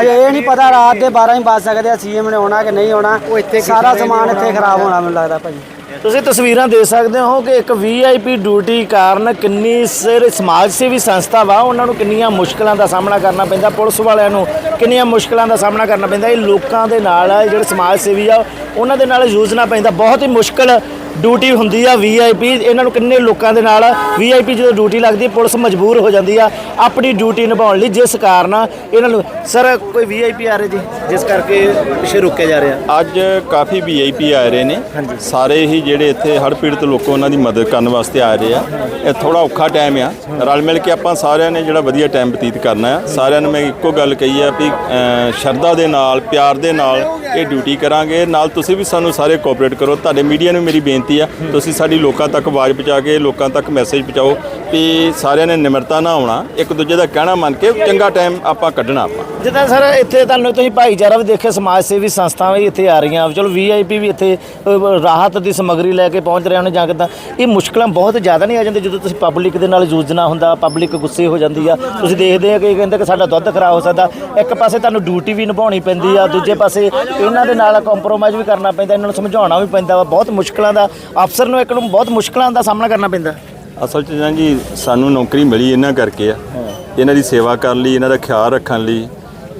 [SPEAKER 3] ਅਜੇ ਇਹ ਨਹੀਂ ਪਤਾ ਰਾਤ ਦੇ 12 ਹੀ ਵੱਜ ਸਕਦੇ ਆ ਸੀਐਮ ਨੇ ਆਉਣਾ ਕਿ ਨਹੀਂ ਆਉਣਾ। ਸਾਰਾ ਸਮਾਨ ਇੱਥੇ ਖਰਾਬ ਹੋਣਾ ਮੈਨੂੰ ਲੱਗਦਾ ਭਾਜੀ।
[SPEAKER 1] ਤੁਸੀਂ ਤਸਵੀਰਾਂ ਦੇਖ ਸਕਦੇ ਹੋ ਕਿ ਇੱਕ ਵੀਆਈਪੀ ਡਿਊਟੀ ਕਾਰਨ ਕਿੰਨੀ ਸਿਰ ਸਮਾਜ ਸੇਵੀ ਸੰਸਥਾ ਵਾ ਉਹਨਾਂ ਨੂੰ ਕਿੰਨੀਆਂ ਮੁਸ਼ਕਲਾਂ ਦਾ ਸਾਹਮਣਾ ਕਰਨਾ ਪੈਂਦਾ ਪੁਲਿਸ ਵਾਲਿਆਂ ਨੂੰ ਕਿੰਨੀਆਂ ਮੁਸ਼ਕਲਾਂ ਦਾ ਸਾਹਮਣਾ ਕਰਨਾ ਪੈਂਦਾ। ਇਹ ਲੋਕਾਂ ਦੇ ਨਾਲ ਆ, ਜਿਹੜੇ ਸਮਾਜ ਸੇਵੀ ਆ ਉਹਨਾਂ ਦੇ ਨਾਲ ਜੂਝਣਾ ਪੈਂਦਾ। ਬਹੁਤ ਹੀ ਮੁਸ਼ਕਲ ਡਿਊਟੀ ਹੁੰਦੀ ਆ ਵੀਆਈਪੀ ਇਹਨਾਂ ਨੂੰ ਕਿੰਨੇ ਲੋਕਾਂ ਦੇ ਨਾਲ ਵੀਆਈਪੀ ਜਦੋਂ ਡਿਊਟੀ ਲੱਗਦੀ ਹੈ ਪੁਲਿਸ ਮਜਬੂਰ ਹੋ ਜਾਂਦੀ ਆ ਆਪਣੀ ਡਿਊਟੀ ਨਿਭਾਉਣ ਲਈ ਜਿਸ ਕਾਰਨ ਇਹਨਾਂ ਨੂੰ ਸਰ ਕੋਈ ਵੀਆਈਪੀ ਆ ਰਹੇ ਜੀ ਜਿਸ ਕਰਕੇ ਪਿੱਛੇ ਰੁਕਿਆ ਜਾ ਰਿਹਾ।
[SPEAKER 14] ਅੱਜ ਕਾਫੀ ਵੀਆਈਪੀ ਆ ਰਹੇ ਨੇ। ਸਾਰੇ ਹੀ ਜਿਹੜੇ ਇੱਥੇ ਹੜ੍ਹ ਪੀੜਤ ਲੋਕ ਉਹਨਾਂ ਦੀ ਮਦਦ ਕਰਨ ਵਾਸਤੇ ਆ ਰਹੇ ਆ। ਇਹ ਥੋੜਾ ਔਖਾ ਟਾਈਮ ਆ। ਰਲ ਮਿਲ ਕੇ ਆਪਾਂ ਸਾਰਿਆਂ ਨੇ ਜਿਹੜਾ ਵਧੀਆ ਟਾਈਮ ਬਤੀਤ ਕਰਨਾ ਆ। ਸਾਰਿਆਂ ਨੂੰ ਮੈਂ ਇੱਕੋ ਗੱਲ ਕਹੀ ਆ ਵੀ ਸ਼ਰਧਾ ਦੇ ਨਾਲ ਪਿਆਰ ਦੇ ਨਾਲ ਇਹ ਡਿਊਟੀ ਕਰਾਂਗੇ। ਨਾਲ ਤੁਸੀਂ ਵੀ ਸਾਨੂੰ ਸਾਰੇ ਕੋਆਪਰੇਟ ਕਰੋ। ਤੁਹਾਡੇ ਮੀਡੀਆ ਨੂੰ ਮੇਰੀ ਬੇਨਤੀ ਆ। ਤੁਸੀਂ ਸਾਡੀ ਲੋਕਾਂ ਤੱਕ ਆਵਾਜ਼ ਪਹੁੰਚਾ ਕੇ ਲੋਕਾਂ ਤੱਕ ਮੈਸੇਜ ਪਹੁੰਚਾਓ ਵੀ ਸਾਰਿਆਂ ਨੇ ਨਿਮਰਤਾ ਨਾਲ ਆਉਣਾ। ਇੱਕ ਦੂਜੇ ਦਾ ਕਹਿਣਾ ਮੰਨ ਕੇ ਚੰਗਾ ਟਾਈਮ ਆਪਾਂ ਕੱਢਣਾ ਆਪਾਂ।
[SPEAKER 1] ਜਿੱਦਾਂ ਸਰ, ਇੱਥੇ ਤੁਹਾਨੂੰ ਤੁਸੀਂ ਭਾਈਚਾਰਾ ਵੀ ਦੇਖਿਆ, ਸਮਾਜ ਸੇਵੀ ਸੰਸਥਾਵਾਂ ਵੀ ਇੱਥੇ ਆ ਰਹੀਆਂ। ਚਲੋ ਵੀਆਈਪੀ ਵੀ ਇੱਥੇ ਰਾਹਤ ਦੀ ਸਮੱਗਰੀ ਲੈ ਕੇ ਪਹੁੰਚ ਰਹੇ ਹਨ ਜਾਂ ਕਿੱਦਾਂ। ਇਹ ਮੁਸ਼ਕਲਾਂ ਬਹੁਤ ਜ਼ਿਆਦਾ ਨਹੀਂ ਆ ਜਾਂਦੀਆਂ ਜਦੋਂ ਤੁਸੀਂ ਪਬਲਿਕ ਦੇ ਨਾਲ ਜੂਝਣਾ ਹੁੰਦਾ ਪਬਲਿਕ ਗੁੱਸੇ ਹੋ ਜਾਂਦੀ ਆ। ਤੁਸੀਂ ਦੇਖਦੇ ਆ ਕਿ ਕਹਿੰਦੇ ਕਿ ਸਾਡਾ ਦੁੱਧ ਖਰਾਬ ਹੋ ਸਕਦਾ। ਇੱਕ ਪਾਸੇ ਤੁਹਾਨੂੰ ਡਿਊਟੀ ਵੀ ਨਿਭਾਉਣੀ ਪੈਂਦੀ ਆ, ਦੂਜੇ ਪਾਸੇ ਇਹਨਾਂ ਦੇ ਨਾਲ ਕੰਪਰੋਮਾਈਜ਼ ਵੀ ਕਰਨਾ ਪੈਂਦਾ ਇਹਨਾਂ ਨੂੰ ਸਮਝਾਉਣਾ ਵੀ ਪੈਂਦਾ ਵਾ ਬਹੁਤ ਮੁਸ਼ਕਲਾਂ ਦਾ ਅਫਸਰ ਨੂੰ ਇੱਕ ਨੂੰ ਬਹੁਤ ਮੁਸ਼ਕਲਾਂ ਦਾ ਸਾਹਮਣਾ ਕਰਨਾ ਪੈਂਦਾ।
[SPEAKER 14] ਅਸਲ 'ਚ ਨਾ ਜੀ ਸਾਨੂੰ ਨੌਕਰੀ ਮਿਲੀ ਇਹਨਾਂ ਕਰਕੇ ਆ। ਇਹਨਾਂ ਦੀ ਸੇਵਾ ਕਰਨ ਲਈ ਇਹਨਾਂ ਦਾ ਖਿਆਲ ਰੱਖਣ ਲਈ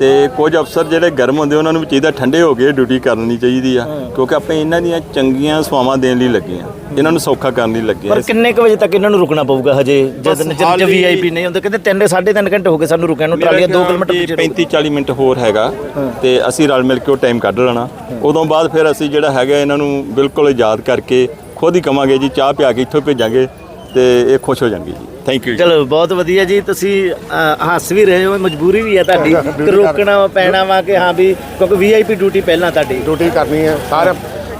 [SPEAKER 14] ਤੇ ਕੁਝ ਅਫਸਰ ਜਿਹੜੇ ਗਰਮ ਹੁੰਦੇ ਉਹਨਾਂ ਨੂੰ ਵੀ ਚਾਹੀਦਾ ਠੰਡੇ ਹੋ ਕੇ ਡਿਊਟੀ ਕਰਨੀ ਚਾਹੀਦੀ ਆ ਕਿਉਂਕਿ ਆਪਾਂ ਇਹਨਾਂ ਦੀਆਂ ਚੰਗੀਆਂ ਸੇਵਾਵਾਂ ਦੇਣ ਲਈ ਲੱਗੇ ਆ। ਇਹਨਾਂ ਨੂੰ ਸੌਖਾ ਕਰਨ ਲਈ ਲੱਗੇ ਆ।
[SPEAKER 1] ਪਰ ਕਿੰਨੇ ਕੁ ਵਜੇ ਤੱਕ ਇਹਨਾਂ ਨੂੰ ਰੁਕਣਾ ਪਊਗਾ ਹਜੇ? ਜਦ ਜਦ
[SPEAKER 14] ਹਾਲੀ-
[SPEAKER 1] ਵੀਆਈਪੀ ਨਹੀਂ ਹੁੰਦੇ ਕਹਿੰਦੇ 3 3.5 ਘੰਟੇ ਹੋ ਗਏ ਸਾਨੂੰ ਰੁਕਿਆ ਨੂੰ ਟਰਾਲੀਆਂ 2 ਕਿਲੋਮੀਟਰ ਪਿੱਛੇ
[SPEAKER 14] 35 40 ਮਿੰਟ ਹੋਰ ਹੈਗਾ ਤੇ ਅਸੀਂ ਰਲ ਮਿਲ ਕੇ ਉਹ ਟਾਈਮ ਕੱਢ ਲੈਣਾ। ਉਦੋਂ ਬਾਅਦ ਫਿਰ ਅਸੀਂ ਜਿਹੜਾ ਹੈਗਾ ਇਹਨਾਂ ਨੂੰ ਬਿਲਕੁਲ ਯਾਦ ਕਰਕੇ ਖੁਦ ਹੀ ਕਵਾਂਗੇ ਜੀ ਚਾਹ ਪਿਆ ਕੇ ਇੱਥੋਂ ਭੇਜਾਂਗੇ ਤੇ ਇਹ ਖੁਸ਼ ਹੋ ਜਾਣਗੇ ਜੀ। ਥੈਂਕ ਯੂ
[SPEAKER 1] ਚਲੋ ਬਹੁਤ ਵਧੀਆ ਜੀ। ਤੁਸੀਂ ਹੱਸ ਵੀ ਰਹੇ ਹੋ ਮਜਬੂਰੀ ਵੀ ਹੈ ਤੁਹਾਡੀ। ਕਿ ਰੋਕਣਾ ਪੈਣਾ ਵਾ ਕਿ ਹਾਂ ਵੀ ਕਿਉਂਕਿ ਵੀਆਈਪੀ ਡਿਊਟੀ ਪਹਿਲਾਂ ਤੁਹਾਡੀ।
[SPEAKER 13] ਡਿਊਟੀ ਕਰਨੀ ਹੈ। ਸਾਰੇ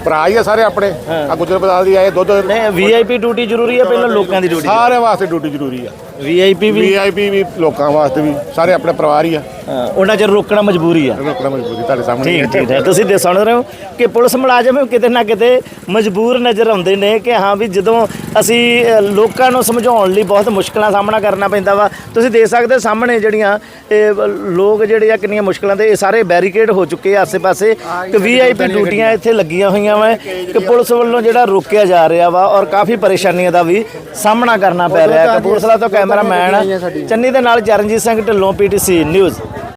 [SPEAKER 13] ਭਰਾ ਹੀ ਆ ਸਾਰੇ ਆਪਣੇ। ਆ ਗੁਜਰ ਬਦਾਲ ਦੀ ਆਏ ਦੁੱਧ
[SPEAKER 1] ਨਹੀਂ ਵੀਆਈਪੀ ਡਿਊਟੀ ਜ਼ਰੂਰੀ ਹੈ ਪਹਿਲਾਂ ਲੋਕਾਂ ਦੀ ਡਿਊਟੀ
[SPEAKER 13] ਸਾਰੇ ਵਾਸਤੇ ਡਿਊਟੀ ਜ਼ਰੂਰੀ ਆ।
[SPEAKER 1] ਵੀਆਈਪੀ ਵੀ?
[SPEAKER 13] ਵੀਆਈਪੀ ਵੀ ਲੋਕਾਂ ਵਾਸਤੇ ਵੀ ਸਾਰੇ ਆਪਣੇ ਪਰਿਵਾਰ ਹੀ ਆ।
[SPEAKER 1] ਹਾਂ, ਉਹਨਾਂ ਚਿਰ ਰੋਕਣਾ ਮਜਬੂਰੀ ਆ।
[SPEAKER 13] ਰੋਕਣਾ ਮਜਬੂਰੀ ਤੁਹਾਡੇ ਸਾਹਮਣੇ
[SPEAKER 1] ਠੀਕ ਠੀਕ ਹੈ ਤੁਸੀਂ ਦੇ ਸੁਣ ਰਹੇ ਹੋ ਕਿ ਪੁਲਿਸ ਮੁਲਾਜ਼ਮ ਕਿਤੇ ਨਾ ਕਿਤੇ ਮਜਬੂਰ ਨਜ਼ਰ ਆਉਂਦੇ ਨੇ ਕਿ ਹਾਂ ਵੀ ਜਦੋਂ ਅਸੀਂ ਅ, ਲੋਕਾਂ ਨੂੰ ਸਮਝਾਉਣ ਲਈ ਬਹੁਤ ਮੁਸ਼ਕਲਾਂ ਸਾਹਮਣਾ ਕਰਨਾ ਪੈਂਦਾ ਵਾ। ਤੁਸੀਂ ਦੇਖ ਸਕਦੇ ਹੋ ਸਾਹਮਣੇ ਜਿਹੜੀਆਂ ਇਹ ਲੋਕ ਜਿਹੜੇ ਆ ਕਿੰਨੀਆਂ ਮੁਸ਼ਕਲਾਂ ਦੇ ਇਹ ਸਾਰੇ ਬੈਰੀਕੇਡ ਹੋ ਚੁੱਕੇ ਆ ਆਸੇ-ਪਾਸੇ। ਕਿ ਵੀਆਈਪੀ ਡਿਊਟੀਆਂ ਇੱਥੇ ਲੱਗੀਆਂ ਹੋਈਆਂ ਵਾ ਕਿ ਪੁਲਿਸ ਵੱਲੋਂ ਜਿਹੜਾ ਰੋਕਿਆ ਜਾ ਰਿਹਾ ਵਾ ਔਰ ਕਾਫੀ ਪਰੇਸ਼ਾਨੀਆਂ ਦਾ ਵੀ ਸਾਹਮਣਾ ਕਰਨਾ ਪੈ ਰਿਹਾ ਹੈ। ਕਪੂਰਥਲਾ ਤੋਂ ਕੈਮਰਾਮੈਨ ਚੰਨੀ ਦੇ ਨਾਲ ਚਰਨਜੀਤ ਸਿੰਘ ਢਿੱਲੋਂ ਪੀਟੀਸੀ ਨਿਊਜ਼।